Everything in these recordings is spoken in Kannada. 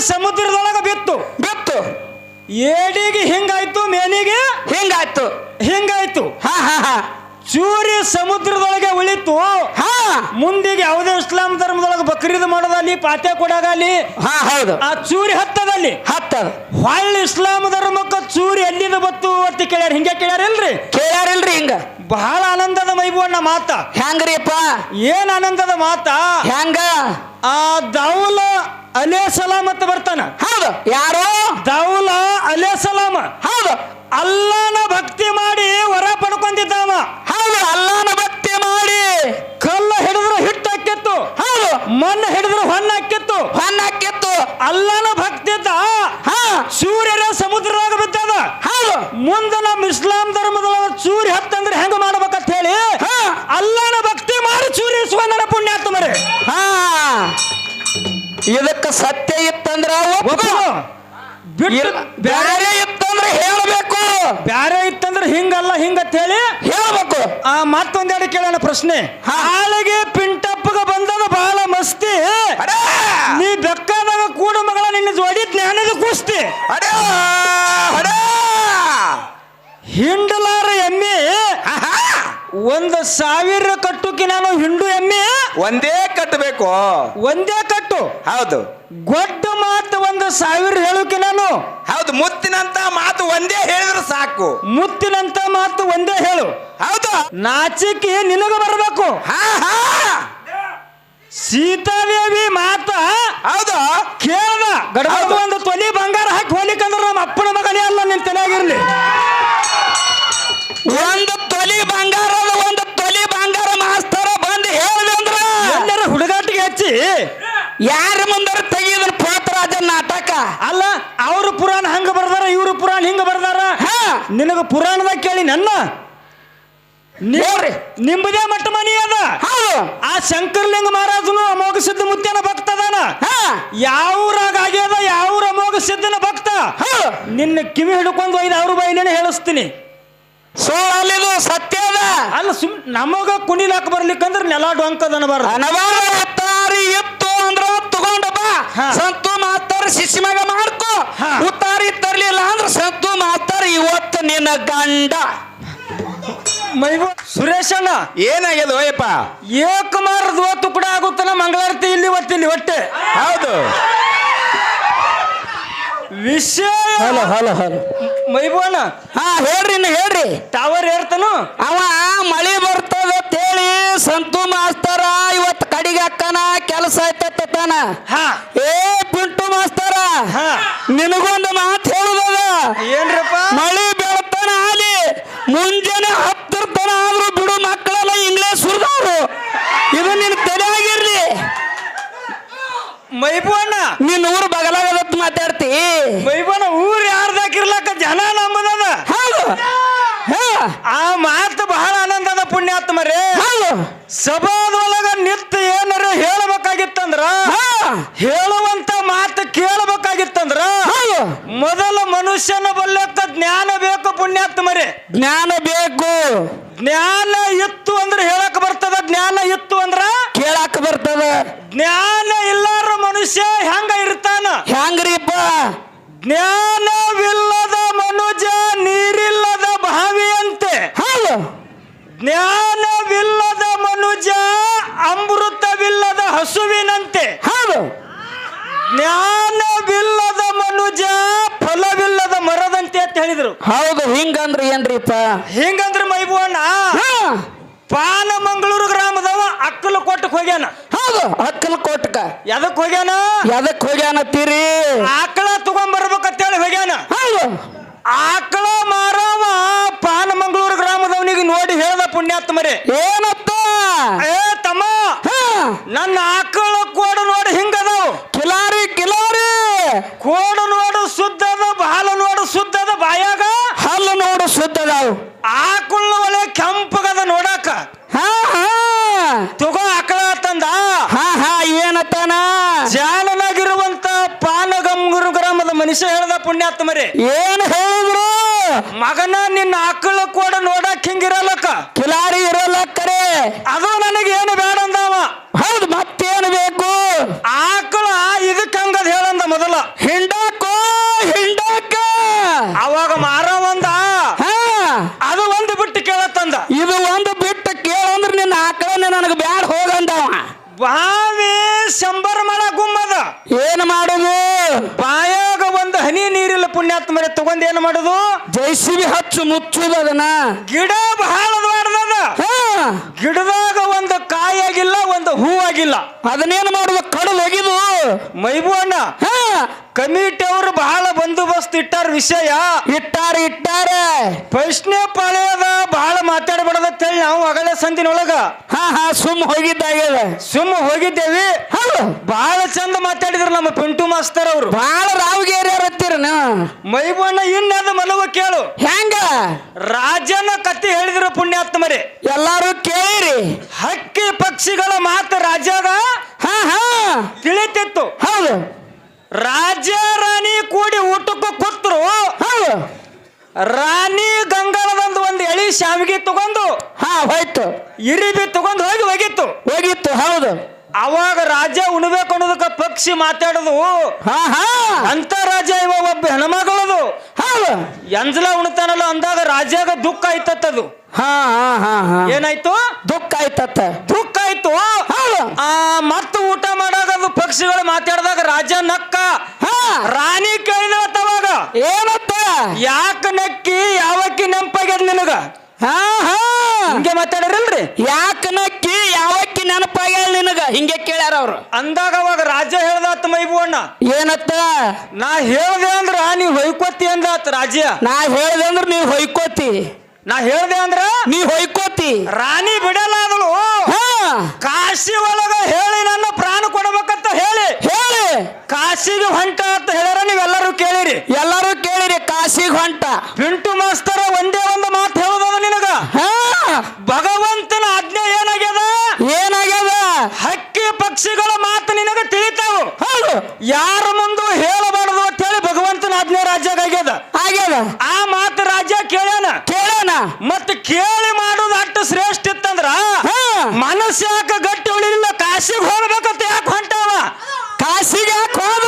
ಸಮುದ್ರದೊಳಗ ಬಿತ್ತು. ಬಿತ್ತು. ಏಡಿಗೆ ಹಿಂಗಾಯ್ತು ಮೇನಿಗೆ ಹಿಂಗಾಯ್ತು. ಹಿಂಗಾಯ್ತು. ಹಾ ಹಾ ಹಾ. ಚೂರಿ ಸಮುದ್ರದೊಳಗೆ ಉಳಿತು. ಹಾ. ಮುಂದಿಗೆ ಯಾವುದೇ ಇಸ್ಲಾಂ ಧರ್ಮದೊಳಗೆ ಬಕ್ರೀದ್ ಮಾಡೋದಲ್ಲಿ ಪಾತ್ಯ ಕೊಡಾಗಲಿ ಹಾ ಹೌದು. ಆ ಚೂರಿ ಹತ್ತದಲ್ಲಿ. ಹತ್ತದ ಹೊಳ್ಳಿ ಇಸ್ಲಾಂ ಧರ್ಮಕ್ಕ ಚೂರಿ ಎಲ್ಲಿಂದ ಬತ್ತು ಅಂತ ಕೇಳ್ಯಾರ ಹಿಂಗೆ ಕೇಳ್ಯಾರಿಲ್ರಿ? ಕೇಳ್ಯಾರಿಲ್ರಿ ಹಿಂಗ. ಬಹಳ ಆನಂದದ ಮೈಬುವಣ್ಣ ಮಾತ. ಹೆಂಗ್ರಿಪ್ಪ? ಏನ್ ಆನಂದದ ಮಾತ? ಹೆಂಗ? ಆ ದೌಲ ಅಲೇ ಸಲಾಮ್ ಅಂತ ಬರ್ತಾನ. ಹೌದು. ಯಾರು? ದೌಲ ಅಲೇ ಸಲಾಮ. ಹೌದು. ಅಲ್ಲನ ಭಕ್ತಿ ಮಾಡಿ ವರ ಪಡ್ಕೊಂಡಿದ್ದಾವ. ಹೌದು. ಅಲ್ಲಾನ ಭಕ್ತಿ ಮಾಡಿ. ಕಲ್ಲ ಹಿಡಿದ್ರು ಹಿಟ್ಟು ಹಾಕಿತ್ತು. ಹೌದು. ಮಣ್ಣು ಹಿಡಿದ್ರು ಹೊನ್ನ ಹಾಕಿತ್ತು. ಹೊನ್ನ ಹಾಕಿತ್ತು. ಅಲ್ಲನ ಭಕ್ತಿ ಇದ್ದ. ಹಾ. ಸೂರ್ಯರ ಸಮುದ್ರದಾಗ ಬಿದ್ದದ. ಹೌದು. ಮುಂದೆ ನಮ್ಮ ಇಸ್ಲಾಂ ಧರ್ಮದ ಸೂರ್ಯ ಹತ್ತಂದ್ರೆ ಹೆಂಗ ಮಾಡ್ಬೇಕಂತ ಹೇಳಿ. ಹಾ. ಅಲ್ಲನ ಇದಕ್ಕ ಸತ್ಯ ಇತ್ತಂದ್ರ ಒಪ್ಪು. ಬಿಟ್ಟು ಬೇರೆ ಬ್ಯಾರೆ ಇತ್ತಂದ್ರ ಹೇಳ್ಬೇಕು ಬ್ಯಾರೆ ಇತ್ತಂದ್ರೆ ಹಿಂಗಲ್ಲ ಹಿಂಗಂತ ಹೇಳಿ ಹೇಳ್ಬೇಕು ಆ ಮತ್ತೊಂದೆರಡು ಕೇಳೋಣ ಪ್ರಶ್ನೆ. ಹಾಳಿಗೆ ಪಿಂಟಪ್ಪಗ ಬಂದದ ಬಹಳ ಮಸ್ತಿ ಅಡೇ! ನೀ ಬೆಕ್ಕದಾಗ ಕೂಡ ಮಗಳ ನಿನ್ನ ಜೋಡಿ ಜ್ಞಾನದ ಕುಸ್ತಿ ಅಡೇ! ಅಡೇ! ಹಿಂಡಲಾರ ಎಮ್ಮೆ ಆಹಾ! ಒಂದು ಸಾವಿರ ಕಟ್ಟುಕಿ ನಾನು ಹಿಂಡು ಎಮ್ಮೆ? ಒಂದೇ ಕಟ್ಟಬೇಕು. ಒಂದೇ ಕಟ್ಟು? ಹೌದು. ಗೊಡ್ಡ ಮಾತು ಒಂದು ಸಾವಿರ ಹೇಳುಕಿ ನಾನು? ಹೌದು ಮುತ್ತಿನಂತ ಮಾತು ಒಂದೇ ಹೇಳಿದ್ರೆ ಸಾಕು. ಮುತ್ತಿನಂತ ಮಾತು ಒಂದೇ ಹೇಳು. ಹೌದು. ನಾಚಿಕೆ ನಿನಗ ಬರಬೇಕು. ಹಾ ಹಾ. ಸೀತಾದೇವಿ ಮಾತ ಹೌದು. ಕೇಳ್ದ. ಗಡಬಡ ಒಂದು ತೊಲಿ ಬಂಗಾರ ಹಾಕಿ ಹೋಲಿಕಂದ್ರೆ ನಮ್ಮ ಅಪ್ಪನ ಮಗನೇ ಅಲ್ಲ ನಿನ್ ತಲೆಯಾಗಿರ್ಲಿ. ಯಾರ ಮುಂದರ ತೆಗಿಯೋದ್ರ ಪೋತರಾಜ ನಾಟಕ? ಅಲ್ಲ ಅವ್ರ ಪುರಾಣ ಹಂಗ ಬರ್ದಾರ ಇವ್ರ ಪುರಾಣ ಹಿಂಗ ಬರ್ದಾರ? ಹಾ. ನಿನಗ ಪುರಾಣದಾಗ ಕೇಳಿ ನನ್ನ? ನೋಡ್ರಿ. ನಿಂಬದೇ ಮಟ್ಟ ಮನಿ ಅದ. ಆ ಶಂಕರಲಿಂಗ ಮಹಾರಾಜನು ಅಮೋಘ ಸಿದ್ಧ ಮುತ್ಯನ ಭಕ್ತ ಅದಾನ. ಹಾ. ಯಾವ್ರಾಗ ಆಗ್ಯದ ಯಾವ್ರ ಅಮೋಘ ಸಿದ್ಧನ ಭಕ್ತ? ನಿನ್ನ ಕಿವಿ ಹಿಡ್ಕೊಂಡು ಒಯ್ದು ಅವ್ರ ಬೈಲೇನೆ ಹೇಳಿಸ್ತೀನಿ. ಸತ್ಯ ಸತ್ಯದ ಅಲ್ಲ ಸುಮ್ ನಮಗ ಕುಣಿಲಾಕ ಬರ್ಲಿಕ್ಕಂದ್ರ ನೆಲ ಡೊಂಕದನಬಾರ್ದು ಅನವಾರ ಉತ್ತಾರಿ ಎತ್ತು ಅಂದ್ರ ತಗೊಂಡ ಬಾ. ಸಂತು ಮಾತಾರ ಶಿಶಿ ಮಗ ಮಾಡ್ಕೋ ಉತ್ತಾರಿ ತರ್ಲಿಲ್ಲ ಅಂದ್ರ ಸಂತು ಮಾತಾರ ಇವತ್ತು ನಿನ್ನ ಗಂಡ. ಮೈಬೋ ಸುರೇಶಣ್ಣ ಏನಾಗ್ಯದ ಓಯಪ್ಪ ಏಕಮಾರ ದೋತು ಕೂಡ ಆಗುತ್ತಲ್ಲ ಮಂಗಳಾರತಿ ಇಲ್ಲಿ ಒತ್ತಿಲ್ಲಿ ಒಟ್ಟೆ. ಹೌದು. ವಿಷಯ. Hello hello hello. ಮೈಬೂಣ ಹಾ ಹೇಳ್ರಿ ಇನ್ನು ಹೇಳ್ರಿ. ಟವರ್ ಏರ್ತನು? ಅವ ಮಳಿ ಬರ್ತದ ಸಂತು ಮಾಸ್ತರ ಇವತ್ತು ಕಡಿಗೆ ಅಕ್ಕನ ಕೆಲಸ ಆಯ್ತತ್ತಾನ ಹಾ. ಏ ಪಿಂಟು ಮಾಸ್ತರ ಹಾ. ನಿನಗೊಂದು ಮಾತು ಹೇಳುದದ? ಏನ್ರಪ್ಪ? ಮಳಿ ಬೆಳತನ ಆಲಿ ಮುಂಜಾನೆ ಹತ್ತಿರ್ತನ ಆದ್ರೂ ಬಿಡು ಮಕ್ಕಳೆಲ್ಲ ಇಂಗ್ಲೇಷ್ ಸುರಿದವ್ರು ಇದು ನಿನ್ ತಲೆ ಆಗಿರ್ಲಿ ಮೈಬಣ್ಣ ನಿನ್ನ ಊರು ಬಗಲಾಗದತ್ ಮಾತಾಡ್ತಿ. ಮೈಬಣ್ಣ ಊರ್ ಯಾರ್ದಾಕಿರ್ಲಕ್ಕ ಜನ ನಮ್ಮದ ಹೌದು. ಹಾ, ಆ ಮಾತು ಬಹಳ ಆನಂದದ ಪುಣ್ಯಾತ್ಮರೇ. ಸಭಾದೊಳಗ ನಿತ್ಯ ಏನಾರ ಹೇಳಬೇಕಾಗಿತ್ತಂದ್ರ? ಹೇಳುವಂತ ಮಾತು ಕೇಳಬೇಕಾಗಿತ್ತಂದ್ರ? ಮೊದಲ ಮನುಷ್ಯನ ಬಲ್ಲಕ್ಕ ಜ್ಞಾನ ಬೇಕು ಪುಣ್ಯಾತ್ಮರೇ. ಜ್ಞಾನ ಬೇಕು. ಜ್ಞಾನ ಇತ್ತು ಅಂದ್ರೆ ಹೇಳಕ್ ಬರ್ತದ? ಜ್ಞಾನ ಇತ್ತು ಅಂದ್ರ? ಕೇಳಕ್ ಬರ್ತದ. ಜ್ಞಾನ ಅಂತ ಹೇಳಿದ್ರು. ಹೌದು ಹಿಂಗಂದ್ರ ಏನ್ರಿಪ್ಪ ಹಿಂಗಂದ್ರೆ ಮೈಬುವಣ್ಣ ಹಾ, ಪಾನ ಮಂಗಳೂರು ಗ್ರಾಮದವ ಅಕ್ಕಲು ಕೊಟ್ಟಕ್ಕೆ ಹೋಗ್ಯಾನ. ಹೌದು ಅಕ್ಕಲು ಕೋಟಕ ಎದಕ್ ಹೋಗ್ಯಾನ? ಎದಕ್ ಹೋಗ್ಯಾನತ್ತೀರಿ ಆಕಳ ತಗೊಂಡ್ಬರ್ಬೇಕಂತೇಳಿ ಹೋಗ್ಯಾನ. ಹೌದು. ಆಕಳ ಮಾರವ ಪಾನ ಮಂಗಳೂರು ಗ್ರಾಮದವನಿಗೆ ನೋಡಿ ಹೇಳ್ದ ಪುಣ್ಯಾತ್ಮರೇ. ಏನಪ್ಪ? ಏ ತಮ್ಮ ನನ್ನ ಆಕಳ ಕೋಡು ನೋಡಿ ಹಿಂಗದಾವ್. ಕಿಲಾರಿ ಕಿಲಾರಿ. ಕೋಡು ನೋಡು ಶುದ್ಧದ ಬಾಲ ನೋಡು ಶುದ್ಧದ ಬಾಯಾಗ ಹಲ್ಲು ನೋಡು ಸುದ್ದದಾವು ಆಕಳ ಒಳ್ಳೆ ಕೆಂಪಗದ ನೋಡಾಕ ಹಾ ಹಾ ತಗೋ ಆಕಳ ತಂದ ಹಾ ಹಾ ಏನತ್ತಾನ ಜಾಲನಾಗಿರುವಂತ ಪಾನಗಂಗೂರು ಗ್ರಾಮದ ಮನುಷ್ಯ ಹೇಳ್ದ ಪುಣ್ಯಾತ್ಮರೇ ಏನ್ ಹೇಳಿದ್ರು? ಮಗನ ನಿನ್ನ ಆಕಳ ಕೂಡ ನೋಡಕ್ ಹಿಂಗಿರಲಕ್ಕ ಕಿಲಾರಿ ಇರಲ್ಲ ಕರೆ. ಅದು ನನಗೇನು ಏನು ಬೇಡ ಅಂದವ ಹೌದು ಮತ್ತೇನು ಬೇಕು ಆಕಳ ಇದಕ್ ಹಂಗದ ಹೇಳಂದ ಮೊದಲ ಕೇಳಲ್ಲ ಹಿಂಡಾಕೋ ಹಿಂಡಾಕ ಅವಾಗ ಮಾರವಂದ ಹಾ ಅದು ಒಂದು ಬಿಟ್ಟು ಕೇಳತ್ತಂದ ಇದು ಒಂದು ಬಿಟ್ಟು ಕೇಳಂದ್ರ ನಿನ್ನ ಆಕಳನ್ನ ನನಗೆ ಬ್ಯಾಡ ಹೋಗಂದವ ಬಾವಿ ಶಂಬರ್ ಮಳ ಗುಮ್ಮದ ಏನ್ ಮಾಡುದು ಬಾಯಾಗ ಒಂದು ಹನಿ ನೀರಿಲ್ಲ ಪುಣ್ಯಾತ್ಮರೆ ತಗೊಂಡ್ ಏನ್ ಮಾಡುದು ಜೈಸಿಬಿ ಹಚ್ಚು ಮುಚ್ಚುದು ಅದನ್ನ ಗಿಡ ಬಹಳ ದೊಡ್ಡದ ಹಾ. ಗಿಡದಾಗ ಒಂದು ಕಾಯಾಗಿಲ್ಲ ಒಂದು ಹೂವಾಗಿಲ್ಲ. ಅದನ್ನೇನು ಮಾಡುದು? ಕಡಲು ಒಗಿದು? ಮೈಬು ಅಣ್ಣ ಹಾ. ಕಮಿಟಿ ಅವರು ಬಹಳ ಬಂದೋಬಸ್ತ್ ಇಟ್ಟಾರ ವಿಷಯ. ಇಟ್ಟಾರ ಇಟ್ಟಾರ. ಪ್ರಶ್ನೆ ಪಾಳ್ಯದ ಬಹಳ ಮಾತಾಡಬಾರ್ದ ಹೇಳಿ ನಾವು ಅಗಲೇ ಸಂದಿನೊಳಗ. ಹಾ ಹಾ ಸುಮ್ ಹೋಗಿದ್ದಾಗ್ಯದ. ಸುಮ್ಮ ಹೋಗಿದ್ದೇವಿ. ಹೌದು. ಬಹಳ ಚಂದ ಮಾತಾಡಿದ್ರು ನಮ್ಮ ಪಿಂಟು ಮಾಸ್ತರ್ ಅವರು. ಬಾಳ ರಾವ್ಗೇರ್ಯಾರತ್ತೀರ ಮೈಬಣ್ಣ ಇನ್ನದ ಮಲವ ಕೇಳು. ಹೆಂಗ? ರಾಜನ ಕತ್ತಿ ಹೇಳಿದ್ರು ಪುಣ್ಯಾತ್ಮರೇ. ಎಲ್ಲಾರು ಕೇಳಿರಿ. ಹಕ್ಕಿ ಪಕ್ಷಿಗಳ ಮಾತು ರಾಜಾಗ ಹಾ ಹಾ. ತಿಳಿತಿತ್ತು. ಹೌದು. ರಾಜ ರಾಣಿ ಕೂಡಿ ಊಟಕ್ಕೂ ಕೂತ್ರು. ರಾಣಿ ಗಂಗಾಳದಂದು ಒಂದು ಎಳಿ ಶಾವಿಗೆ ತಗೊಂಡು ಹಾ ಹೋಯ್ತು. ಇರಿಬಿ ತಗೊಂಡು ಹೋಗಿ ಹೋಗಿತ್ತು ಹೋಗಿತ್ತು ಹೌದು. ಅವಾಗ ರಾಜ ಉಣ್ಬೇಕು ಅನ್ನೋದಕ್ಕ ಪಕ್ಷಿ ಮಾತಾಡುದು. ಹಾ ಹಾ. ಅಂತ ರಾಜ ಇವ ಒಬ್ಬ ಹೆಣ್ಮಗಳದು. ಹೌದು. ಎಂಜಲ ಉಣ್ತಾನಲ್ಲ ಅಂದಾಗ ರಾಜ್ಯಾಗ ದುಃಖ ಆಯ್ತತ್ತದು. ಹಾ ಹಾ ಹಾ ಹಾ. ಏನಾಯ್ತು? ದುಃಖ ಆಯ್ತತ್ತ. ದುಃಖ ಆಯ್ತು? ಹೌದು. ಆ ಮತ್ತು ಊಟ ಮಾಡಾಗ ಅದು ಪಕ್ಷಿಗಳು ಮಾತಾಡಿದಾಗ ರಾಜ ನಕ್ಕ. ಹಾ. ರಾಣಿ ಕೇಳಿದವತ್ತವಾಗ ಏನತ್ತ ಯಾಕ ನಕ್ಕಿ? ಯಾವಕ್ಕಿ ನೆನಪಾಗ್ಯದ ನಿನಗ? ಹಾ ಹಾ. ಹಿಂಗೆ ಮಾತಾಡಿರಲ್ರಿ? ಯಾಕ ನಕ್ಕಿ? ಯಾವಕ್ಕಿ ನೆನಪಾಗ್ಯಾಳ ನಿನಗ? ಹಿಂಗೆ ಕೇಳ್ಯಾರ ಅವ್ರು. ಅಂದಾಗ ಅವಾಗ ರಾಜ ಹೇಳ್ದಾತ ಮೈಬು ಅಣ್ಣ ಏನತ್ತ? ನಾ ಹೇಳ್ದೆ ಅಂದ್ರ ನೀವ್ ಹೊಯ್ಕೋತಿ ಅಂದಾತ ರಾಜ್ಯ. ನಾ ಹೇಳ್ದೆ ಅಂದ್ರ ನೀವ್ ಹೊಯ್ಕೋತಿ. ನಾ ಹೇಳ್ದೆ ಅಂದ್ರ ನೀ ಹೊಯ್ಕೋತಿ. ರಾಣಿ ಹಾ. ಕಾಶಿ ಒಳಗ ಹೇಳಿ ನನ್ನ ಪ್ರಾಣ ಕೊಡಬೇಕಂತ ಹೇಳಿ. ಹೇಳಿ. ಕಾಶಿಗೆ ಹೊಂಟ ಅಂತ ಹೇಳ್ಯಾರ ನೀವೆಲ್ಲರೂ ಕೇಳಿರಿ. ಎಲ್ಲರೂ ಕೇಳಿರಿ ಕಾಶಿಗೆ ಹೊಂಟ. ಪಿಂಟು ಮಾಸ್ತರ ಒಂದೇ ಒಂದು ಮಾತು ಹೇಳೋದದ ನಿನಗ? ಹಾ. ಭಗವಂತನ ಆಜ್ಞೆ ಏನಾಗ್ಯದ? ಏನಾಗ್ಯದ? ಹಕ್ಕಿ ಪಕ್ಷಿಗಳ ಮಾತು ನಿನಗ ತಿಳಿತಾವು. ಹೌದು. ಯಾರ ಮುಂದೆ ಹೇಳಬಾರದು ಅಂತ ಹೇಳಿ ಭಗವಂತನ ಆಜ್ಞೆ ರಾಜ್ಯಾಗ ಆಗ್ಯದ. ಆಗ್ಯದ. ಆ ಮಾತು ರಾಜ್ಯ ಕೇಳ್ಯಾನ ಕೇಳೋಣ ಮತ್ ಕೇಳಿ ಮಾಡೋದು ಅಷ್ಟು ಶ್ರೇಷ್ಠ ಇತ್ತಂದ್ರ ಹಾ ಮನಸ್ಸು ಯಾಕ ಗಟ್ಟಿ ಉಳಿಲಿಲ್ಲ ಕಾಶಿಗೆ ಹೋಗ್ಬೇಕಂತ ಯಾಕೆ ಹೊಂಟಾವ? ಕಾಶಿಗೆ ಯಾಕೆ ಹೋದ?